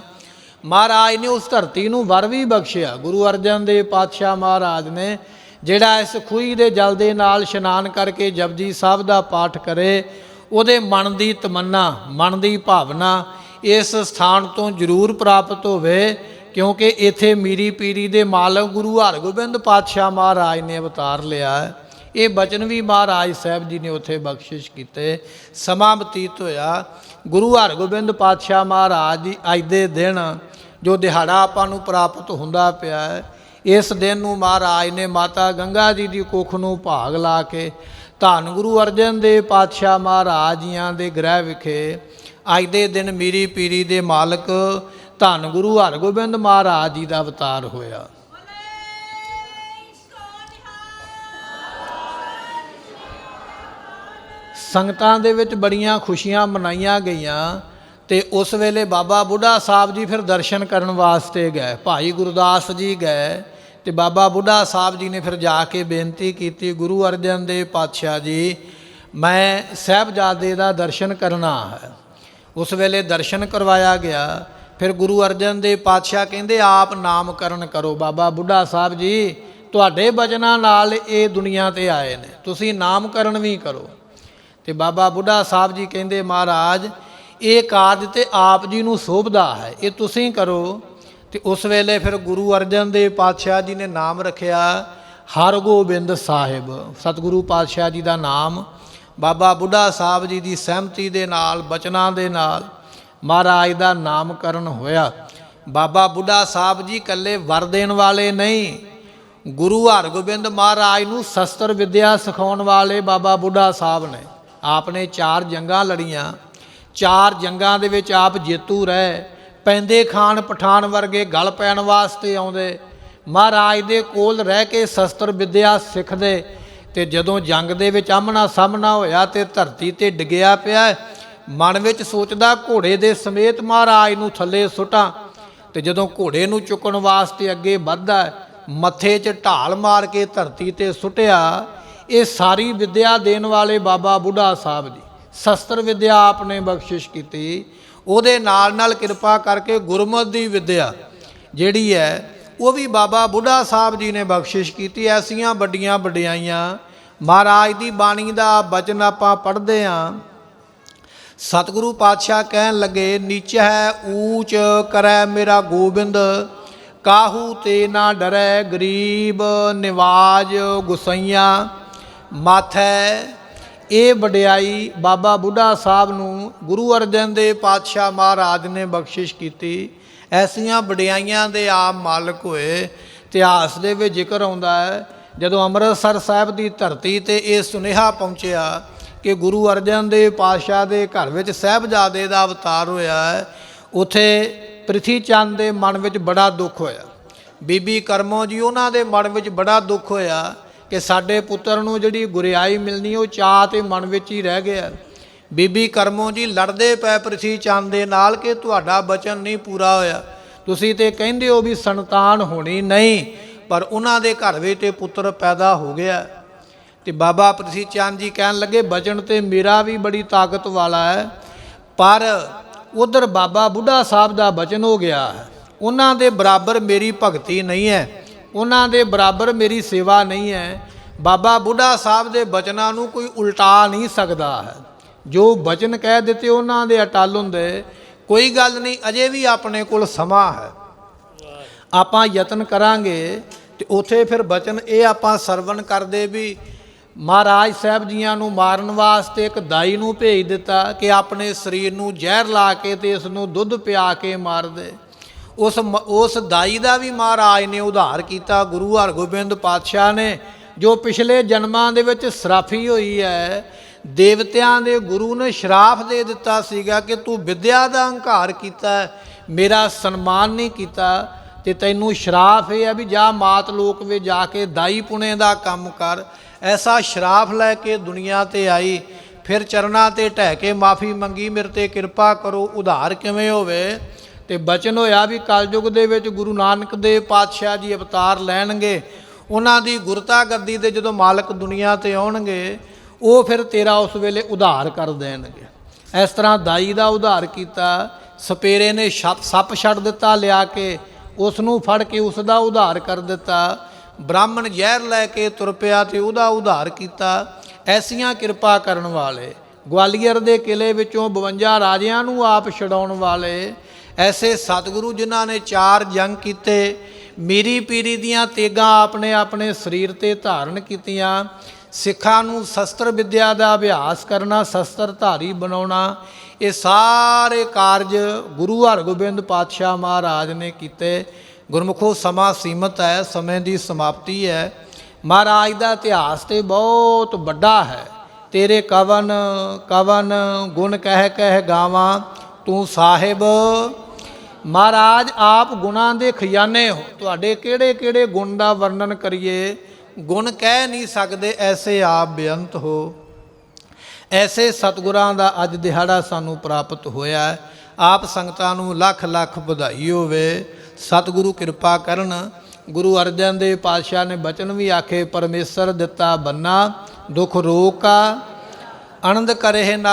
ਮਹਾਰਾਜ ਨੇ ਉਸ ਧਰਤੀ ਨੂੰ ਵਰ ਵੀ ਬਖਸ਼ਿਆ। ਗੁਰੂ ਅਰਜਨ ਦੇਵ ਪਾਤਸ਼ਾਹ ਮਹਾਰਾਜ ਨੇ ਜਿਹੜਾ ਇਸ ਖੂਹੀ ਦੇ ਜਲ ਦੇ ਨਾਲ ਇਸ਼ਨਾਨ ਕਰਕੇ ਜਪਜੀ ਸਾਹਿਬ ਦਾ ਪਾਠ ਕਰੇ, ਉਹਦੇ ਮਨ ਦੀ ਤਮੰਨਾ, ਮਨ ਦੀ ਭਾਵਨਾ ਇਸ ਸਥਾਨ ਤੋਂ ਜ਼ਰੂਰ ਪ੍ਰਾਪਤ ਹੋਵੇ, ਕਿਉਂਕਿ ਇੱਥੇ ਮੀਰੀ ਪੀਰੀ ਦੇ ਮਾਲਕ ਗੁਰੂ ਹਰਗੋਬਿੰਦ ਪਾਤਸ਼ਾਹ ਮਹਾਰਾਜ ਨੇ ਅਵਤਾਰ ਲਿਆ ਹੈ। ਇਹ ਬਚਨ ਵੀ ਮਹਾਰਾਜ ਸਾਹਿਬ ਜੀ ਨੇ ਉੱਥੇ ਬਖਸ਼ਿਸ਼ ਕੀਤੇ, ਸਮਾਂ ਬਤੀਤ ਹੋਇਆ। ਗੁਰੂ ਹਰਗੋਬਿੰਦ ਪਾਤਸ਼ਾਹ ਮਹਾਰਾਜ ਦੀ ਅੱਜ ਦੇ ਦਿਨ, ਜੋ ਦਿਹਾੜਾ ਆਪਾਂ ਨੂੰ ਪ੍ਰਾਪਤ ਹੁੰਦਾ ਪਿਆ ਹੈ ਇਸ ਦਿਨ ਨੂੰ ਮਹਾਰਾਜ ਨੇ ਮਾਤਾ ਗੰਗਾ ਜੀ ਦੀ ਕੁੱਖ ਨੂੰ ਭਾਗ ਲਾ ਕੇ ਧੰਨ ਗੁਰੂ ਅਰਜਨ ਦੇਵ ਪਾਤਸ਼ਾਹ ਮਹਾਰਾਜ ਜੀਆਂ ਦੇ ਗ੍ਰਹਿ ਵਿਖੇ ਅੱਜ ਦੇ ਦਿਨ ਮੀਰੀ ਪੀਰੀ ਦੇ ਮਾਲਕ ਧੰਨ ਗੁਰੂ ਹਰਗੋਬਿੰਦ ਮਹਾਰਾਜ ਜੀ ਦਾ ਅਵਤਾਰ ਹੋਇਆ। ਸੰਗਤਾਂ ਦੇ ਵਿੱਚ ਬੜੀਆਂ ਖੁਸ਼ੀਆਂ ਮਨਾਈਆਂ ਗਈਆਂ ਤੇ ਉਸ ਵੇਲੇ ਬਾਬਾ ਬੁੱਢਾ ਸਾਹਿਬ ਜੀ ਫਿਰ ਦਰਸ਼ਨ ਕਰਨ ਵਾਸਤੇ ਗਏ, ਭਾਈ ਗੁਰਦਾਸ ਜੀ ਗਏ ਤੇ ਬਾਬਾ ਬੁੱਢਾ ਸਾਹਿਬ ਜੀ ਨੇ ਫਿਰ ਜਾ ਕੇ ਬੇਨਤੀ ਕੀਤੀ, ਗੁਰੂ ਅਰਜਨ ਦੇਵ ਪਾਤਸ਼ਾਹ ਜੀ, ਮੈਂ ਸਾਹਿਬਜ਼ਾਦੇ ਦਾ ਦਰਸ਼ਨ ਕਰਨਾ ਹੈ। ਉਸ ਵੇਲੇ ਦਰਸ਼ਨ ਕਰਵਾਇਆ ਗਿਆ। ਫਿਰ ਗੁਰੂ ਅਰਜਨ ਦੇਵ ਪਾਤਸ਼ਾਹ ਕਹਿੰਦੇ, ਆਪ ਨਾਮਕਰਨ ਕਰੋ ਬਾਬਾ ਬੁੱਢਾ ਸਾਹਿਬ ਜੀ। ਤੁਹਾਡੇ ਬਚਨਾਂ ਨਾਲ ਇਹ ਦੁਨੀਆ ਤੇ ਆਏ ਨੇ। ਤੁਸੀਂ ਨਾਮਕਰਨ ਵੀ ਕਰੋ। ਤੇ ਬਾਬਾ ਬੁੱਢਾ ਸਾਹਿਬ ਜੀ ਕਹਿੰਦੇ, ਮਹਾਰਾਜ, ਇਹ ਕਾਰਜ ਤੇ ਆਪ ਜੀ ਨੂੰ ਸੋਭਦਾ ਹੈ। ਇਹ ਤੁਸੀਂ ਕਰੋ। ਤੇ ਉਸ ਵੇਲੇ ਫਿਰ ਗੁਰੂ ਅਰਜਨ ਦੇਵ ਪਾਤਸ਼ਾਹ ਜੀ ਨੇ ਨਾਮ ਰੱਖਿਆ ਹਰਗੋਬਿੰਦ ਸਾਹਿਬ। ਸਤਿਗੁਰੂ ਪਾਤਸ਼ਾਹ ਜੀ ਦਾ ਨਾਮ, ਬਾਬਾ ਬੁੱਢਾ ਸਾਹਿਬ ਜੀ ਦੀ ਸਹਿਮਤੀ ਦੇ ਨਾਲ, ਬਚਨਾਂ ਦੇ ਨਾਲ ਮਹਾਰਾਜ ਦਾ ਨਾਮਕਰਨ ਹੋਇਆ। ਬਾਬਾ ਬੁੱਢਾ ਸਾਹਿਬ ਜੀ ਇਕੱਲੇ ਵਰ ਦੇਣ ਵਾਲੇ ਨਹੀਂ, ਗੁਰੂ ਹਰਗੋਬਿੰਦ ਮਹਾਰਾਜ ਨੂੰ ਸ਼ਸਤਰ ਵਿਦਿਆ ਸਿਖਾਉਣ ਵਾਲੇ ਬਾਬਾ ਬੁੱਢਾ ਸਾਹਿਬ ਨੇ। ਆਪ ਨੇ ਚਾਰ ਜੰਗਾਂ ਲੜੀਆਂ, ਚਾਰ ਜੰਗਾਂ ਦੇ ਵਿੱਚ ਆਪ ਜੇਤੂ ਰਹੇ। ਪੈਂਦੇ ਖਾਨ ਪਠਾਨ ਵਰਗੇ ਗਲ ਪੈਣ ਵਾਸਤੇ ਆਉਂਦੇ। ਮਹਾਰਾਜ ਦੇ ਕੋਲ ਰਹਿ ਕੇ ਸ਼ਸਤਰ ਵਿਦਿਆ ਸਿੱਖਦੇ ਤੇ ਜਦੋਂ ਜੰਗ ਦੇ ਵਿੱਚ ਆਮਣਾ ਸਾਹਮਣਾ ਹੋਇਆ ਤੇ ਧਰਤੀ ਤੇ ਡਿੱਗਿਆ ਪਿਆ, ਮਨ ਵਿੱਚ ਸੋਚਦਾ ਘੋੜੇ ਦੇ ਸਮੇਤ ਮਹਾਰਾਜ ਨੂੰ ਥੱਲੇ ਸੁੱਟਾਂ ਤੇ ਜਦੋਂ ਘੋੜੇ ਨੂੰ ਚੁੱਕਣ ਵਾਸਤੇ ਅੱਗੇ ਵੱਧਦਾ, ਮੱਥੇ 'ਚ ਢਾਲ ਮਾਰ ਕੇ ਧਰਤੀ ਤੇ ਸੁੱਟਿਆ, ਇਹ ਸਾਰੀ ਵਿਦਿਆ ਦੇਣ ਵਾਲੇ ਬਾਬਾ ਬੁੱਢਾ ਸਾਹਿਬ ਦੀ ਸ਼ਸਤਰ ਵਿਦਿਆ ਆਪਨੇ ਬਖਸ਼ਿਸ਼ ਕੀਤੀ। ਉਹਦੇ ਨਾਲ ਨਾਲ ਕਿਰਪਾ ਕਰਕੇ ਗੁਰਮਤਿ ਦੀ ਵਿਦਿਆ ਜਿਹੜੀ ਹੈ, ਉਹ ਵੀ ਬਾਬਾ ਬੁੱਢਾ ਸਾਹਿਬ ਜੀ ਨੇ ਬਖਸ਼ਿਸ਼ ਕੀਤੀ। ਐਸੀਆਂ ਵੱਡੀਆਂ ਵਡਿਆਈਆਂ, ਮਹਾਰਾਜ ਦੀ ਬਾਣੀ ਦਾ ਬਚਨ ਆਪਾਂ ਪੜ੍ਹਦੇ ਆਂ। ਸਤਿਗੁਰੂ ਪਾਤਸ਼ਾਹ ਕਹਿਣ ਲੱਗੇ, ਨੀਚ ਹੈ, ਊਚ ਕਰੈ ਮੇਰਾ ਗੋਬਿੰਦ, ਕਾਹੂ ਤੇ ਨਾ ਡਰੈ ਗਰੀਬ ਨਿਵਾਜ ਗੁਸਈਆਂ, ਮਾਥੈ ਇਹ ਵਡਿਆਈ ਬਾਬਾ ਬੁੱਢਾ ਸਾਹਿਬ ਨੂੰ ਗੁਰੂ ਅਰਜਨ ਦੇਵ ਪਾਤਸ਼ਾਹ ਮਹਾਰਾਜ ਨੇ ਬਖਸ਼ਿਸ਼ ਕੀਤੀ। ਐਸੀਆਂ ਵਡਿਆਈਆਂ ਦੇ ਆਪ ਮਾਲਕ ਹੋਏ, ਇਤਿਹਾਸ ਦੇ ਵਿੱਚ ਜ਼ਿਕਰ ਆਉਂਦਾ ਹੈ, ਜਦੋਂ ਅੰਮ੍ਰਿਤਸਰ ਸਾਹਿਬ ਦੀ ਧਰਤੀ ਤੇ ਇਹ ਸੁਨੇਹਾ ਪਹੁੰਚਿਆ ਕਿ ਗੁਰੂ ਅਰਜਨ ਦੇਵ ਪਾਤਸ਼ਾਹ ਦੇ ਘਰ ਵਿੱਚ ਸਾਹਿਬਜ਼ਾਦੇ ਦਾ ਅਵਤਾਰ ਹੋਇਆ ਹੈ, ਉਥੇ ਪ੍ਰਿਥੀ ਚੰਦ ਦੇ ਮਨ ਵਿੱਚ ਬੜਾ ਦੁੱਖ ਹੋਇਆ। ਬੀਬੀ ਕਰਮੋ ਜੀ ਉਹਨਾਂ ਦੇ ਮਨ ਵਿੱਚ ਬੜਾ ਦੁੱਖ ਹੋਇਆ ਕਿ ਸਾਡੇ ਪੁੱਤਰ ਨੂੰ ਜਿਹੜੀ ਗੁਰਿਆਈ ਮਿਲਣੀ, ਉਹ ਚਾਹ ਤੇ ਮਨ ਵਿੱਚ ਹੀ ਰਹਿ ਗਿਆ। ਬੀਬੀ ਕਰਮੋ ਜੀ ਲੜਦੇ ਪਏ ਪ੍ਰਿਥੀ ਚੰਦ ਦੇ ਨਾਲ ਕਿ ਤੁਹਾਡਾ ਬਚਨ ਨਹੀਂ ਪੂਰਾ ਹੋਇਆ। ਤੁਸੀਂ ਤੇ ਕਹਿੰਦੇ ਹੋ ਵੀ ਸੰਤਾਨ ਹੋਣੀ ਨਹੀਂ, ਪਰ ਉਹਨਾਂ ਦੇ ਘਰ ਵਿੱਚ ਤੇ ਪੁੱਤਰ ਪੈਦਾ ਹੋ ਗਿਆ। ਤੇ ਬਾਬਾ ਪ੍ਰਿਥੀ ਚੰਦ ਜੀ ਕਹਿਣ ਲੱਗੇ, ਬਚਨ ਤੇ ਮੇਰਾ ਵੀ ਬੜੀ ਤਾਕਤ ਵਾਲਾ ਹੈ, ਪਰ ਉਧਰ ਬਾਬਾ ਬੁੱਢਾ ਸਾਹਿਬ ਦਾ ਬਚਨ ਹੋ ਗਿਆ। ਉਹਨਾਂ ਦੇ ਬਰਾਬਰ ਮੇਰੀ ਭਗਤੀ ਨਹੀਂ ਹੈ। ਉਹਨਾਂ ਦੇ ਬਰਾਬਰ ਮੇਰੀ ਸੇਵਾ ਨਹੀਂ ਹੈ। ਬਾਬਾ ਬੁੱਢਾ ਸਾਹਿਬ ਦੇ ਬਚਨਾਂ ਨੂੰ ਕੋਈ ਉਲਟਾ ਨਹੀਂ ਸਕਦਾ ਹੈ। ਜੋ ਬਚਨ ਕਹਿ ਦਿੱਤੇ ਉਹਨਾਂ ਦੇ ਅਟਲ ਹੁੰਦੇ, ਕੋਈ ਗੱਲ ਨਹੀਂ, ਅਜੇ ਵੀ ਆਪਣੇ ਕੋਲ ਸਮਾਂ ਹੈ। ਆਪਾਂ ਯਤਨ ਕਰਾਂਗੇ ਤੇ ਉਥੇ ਫਿਰ ਬਚਨ ਇਹ ਆਪਾਂ ਸਰਵਣ ਕਰਦੇ ਵੀ ਮਹਾਰਾਜ ਸਾਹਿਬ ਜੀਆਂ ਨੂੰ ਮਾਰਨ ਵਾਸਤੇ ਇੱਕ ਦਾਈ ਨੂੰ ਭੇਜ ਦਿੱਤਾ ਕਿ ਆਪਣੇ ਸਰੀਰ ਨੂੰ ਜ਼ਹਿਰ ਲਾ ਕੇ ਤੇ ਇਸ ਨੂੰ ਦੁੱਧ ਪਿਆ ਕੇ ਮਾਰ ਦੇ। ਉਸ ਮ- ਉਸ ਦਾਈ ਦਾ ਵੀ ਮਹਾਰਾਜ ਨੇ ਉਧਾਰ ਕੀਤਾ, ਗੁਰੂ ਹਰਗੋਬਿੰਦ ਪਾਤਸ਼ਾਹ ਨੇ, ਜੋ ਪਿਛਲੇ ਜਨਮਾਂ ਦੇ ਵਿੱਚ ਸਰਾਫੀ ਹੋਈ ਹੈ, ਦੇਵਤਿਆਂ ਦੇ ਗੁਰੂ ਨੇ ਸ਼ਰਾਫ ਦੇ ਦਿੱਤਾ ਸੀਗਾ ਕਿ ਤੂੰ ਵਿਦਿਆ ਦਾ ਹੰਕਾਰ ਕੀਤਾ, ਮੇਰਾ ਸਨਮਾਨ ਨਹੀਂ ਕੀਤਾ, ਤੇ ਤੈਨੂੰ ਸ਼ਰਾਫ ਇਹ ਹੈ ਵੀ ਜਾ ਮਾਤ ਲੋਕ ਵਿੱਚ ਜਾ ਕੇ ਦਾਈ ਪੁਣੇ ਦਾ ਕੰਮ ਕਰ। ਐਸਾ ਸ਼ਰਾਫ ਲੈ ਕੇ ਦੁਨੀਆ ਤੇ ਆਈ, ਫਿਰ ਚਰਨਾਂ ਤੇ ਢਹਿ ਕੇ ਮਾਫੀ ਮੰਗੀ, ਮੇਰੇ ਤੇ ਕਿਰਪਾ ਕਰੋ, ਉਧਾਰ ਕਿਵੇਂ ਹੋਵੇ? ਤੇ ਬਚਨ ਹੋਇਆ ਵੀ ਕਲਯੁਗ ਦੇ ਵਿੱਚ ਗੁਰੂ ਨਾਨਕ ਦੇਵ ਪਾਤਸ਼ਾਹ ਜੀ ਅਵਤਾਰ ਲੈਣਗੇ, ਉਹਨਾਂ ਦੀ ਗੁਰਤਾ ਗੱਦੀ ਦੇ ਜਦੋਂ ਮਾਲਕ ਦੁਨੀਆ ਤੇ ਆਉਣਗੇ, ਉਹ ਫਿਰ ਤੇਰਾ ਉਸ ਵੇਲੇ ਉਧਾਰ ਕਰ ਦੇਣਗੇ। ਇਸ ਤਰ੍ਹਾਂ ਦਾਈ ਦਾ ਉਧਾਰ ਕੀਤਾ, ਸਪੇਰੇ ਨੇ ਛੱਪ- ਸੱਪ ਛੱਡ ਦਿੱਤਾ ਲਿਆ ਕੇ ਉਸ ਨੂੰ ਫੜ ਕੇ ਉਸ ਦਾ ਉਧਾਰ ਕਰ ਦਿੱਤਾ। ਬ੍ਰਾਹਮਣ ਜ਼ਹਿਰ ਲੈ ਕੇ ਤੁਰ ਪਿਆ ਤੇ ਉਹਦਾ ਉਧਾਰ ਕੀਤਾ। ਐਸੀਆਂ ਕਿਰਪਾ ਕਰਨ ਵਾਲੇ, ਗਵਾਲੀਅਰ ਦੇ ਕਿਲੇ ਵਿੱਚੋਂ 52 ਰਾਜਿਆਂ ਨੂੰ ਆਪ ਛਡਾਉਣ ਵਾਲੇ ਐਸੇ ਸਤਿਗੁਰੂ ਜਿਨ੍ਹਾਂ ਨੇ ਚਾਰ ਜੰਗ ਕੀਤੇ, ਮੀਰੀ ਪੀਰੀ ਦੀਆਂ ਤੇਗਾਂ ਆਪਣੇ ਆਪਣੇ ਸਰੀਰ ਤੇ ਧਾਰਨ ਕੀਤੀਆਂ, ਸਿੱਖਾਂ ਨੂੰ ਸ਼ਸਤਰ ਵਿਦਿਆ ਦਾ ਅਭਿਆਸ ਕਰਨਾ ਸ਼ਸਤਰ ਧਾਰੀ ਬਣਾਉਣਾ, ਇਹ ਸਾਰੇ ਕਾਰਜ ਗੁਰੂ ਹਰਗੋਬਿੰਦ ਪਾਤਸ਼ਾਹ ਮਹਾਰਾਜ ਨੇ ਕੀਤੇ। ਗੁਰਮੁਖੋ, ਸਮਾਂ ਸੀਮਤ ਹੈ, ਸਮੇਂ ਦੀ ਸਮਾਪਤੀ ਹੈ। ਮਹਾਰਾਜ ਦਾ ਇਤਿਹਾਸ ਤੇ ਬਹੁਤ ਵੱਡਾ ਹੈ। ਤੇਰੇ ਕਵਨ ਕਵਨ ਗੁਣ ਕਹਿ ਕਹਿ ਗਾਵਾਂ ਤੂੰ ਸਾਹਿਬ, ਮਹਾਰਾਜ ਆਪ ਗੁਣਾਂ ਦੇ ਖਜ਼ਾਨੇ ਹੋ। ਤੁਹਾਡੇ ਕਿਹੜੇ ਕਿਹੜੇ ਗੁਣ ਦਾ ਵਰਣਨ ਕਰੀਏ? ਗੁਣ ਕਹਿ ਨਹੀਂ ਸਕਦੇ, ਐਸੇ ਆਪ ਬੇਅੰਤ ਹੋ। ਐਸੇ ਸਤਿਗੁਰਾਂ ਦਾ ਅੱਜ ਦਿਹਾੜਾ ਸਾਨੂੰ ਪ੍ਰਾਪਤ ਹੋਇਆ ਆਪ ਸੰਗਤਾਂ ਨੂੰ ਲੱਖ ਲੱਖ ਵਧਾਈ ਹੋਵੇ। ਸਤਿਗੁਰੂ ਕਿਰਪਾ ਕਰਨ। ਗੁਰੂ ਅਰਜਨ ਦੇਵ ਪਾਤਸ਼ਾਹ ਨੇ ਬਚਨ ਵੀ ਆਖੇ, ਪਰਮੇਸ਼ਰ ਦਿੱਤਾ ਬੰਨਾ, ਦੁਖ ਰੋਕਾ, ਆਨੰਦ ਕਰੇ ਨਾ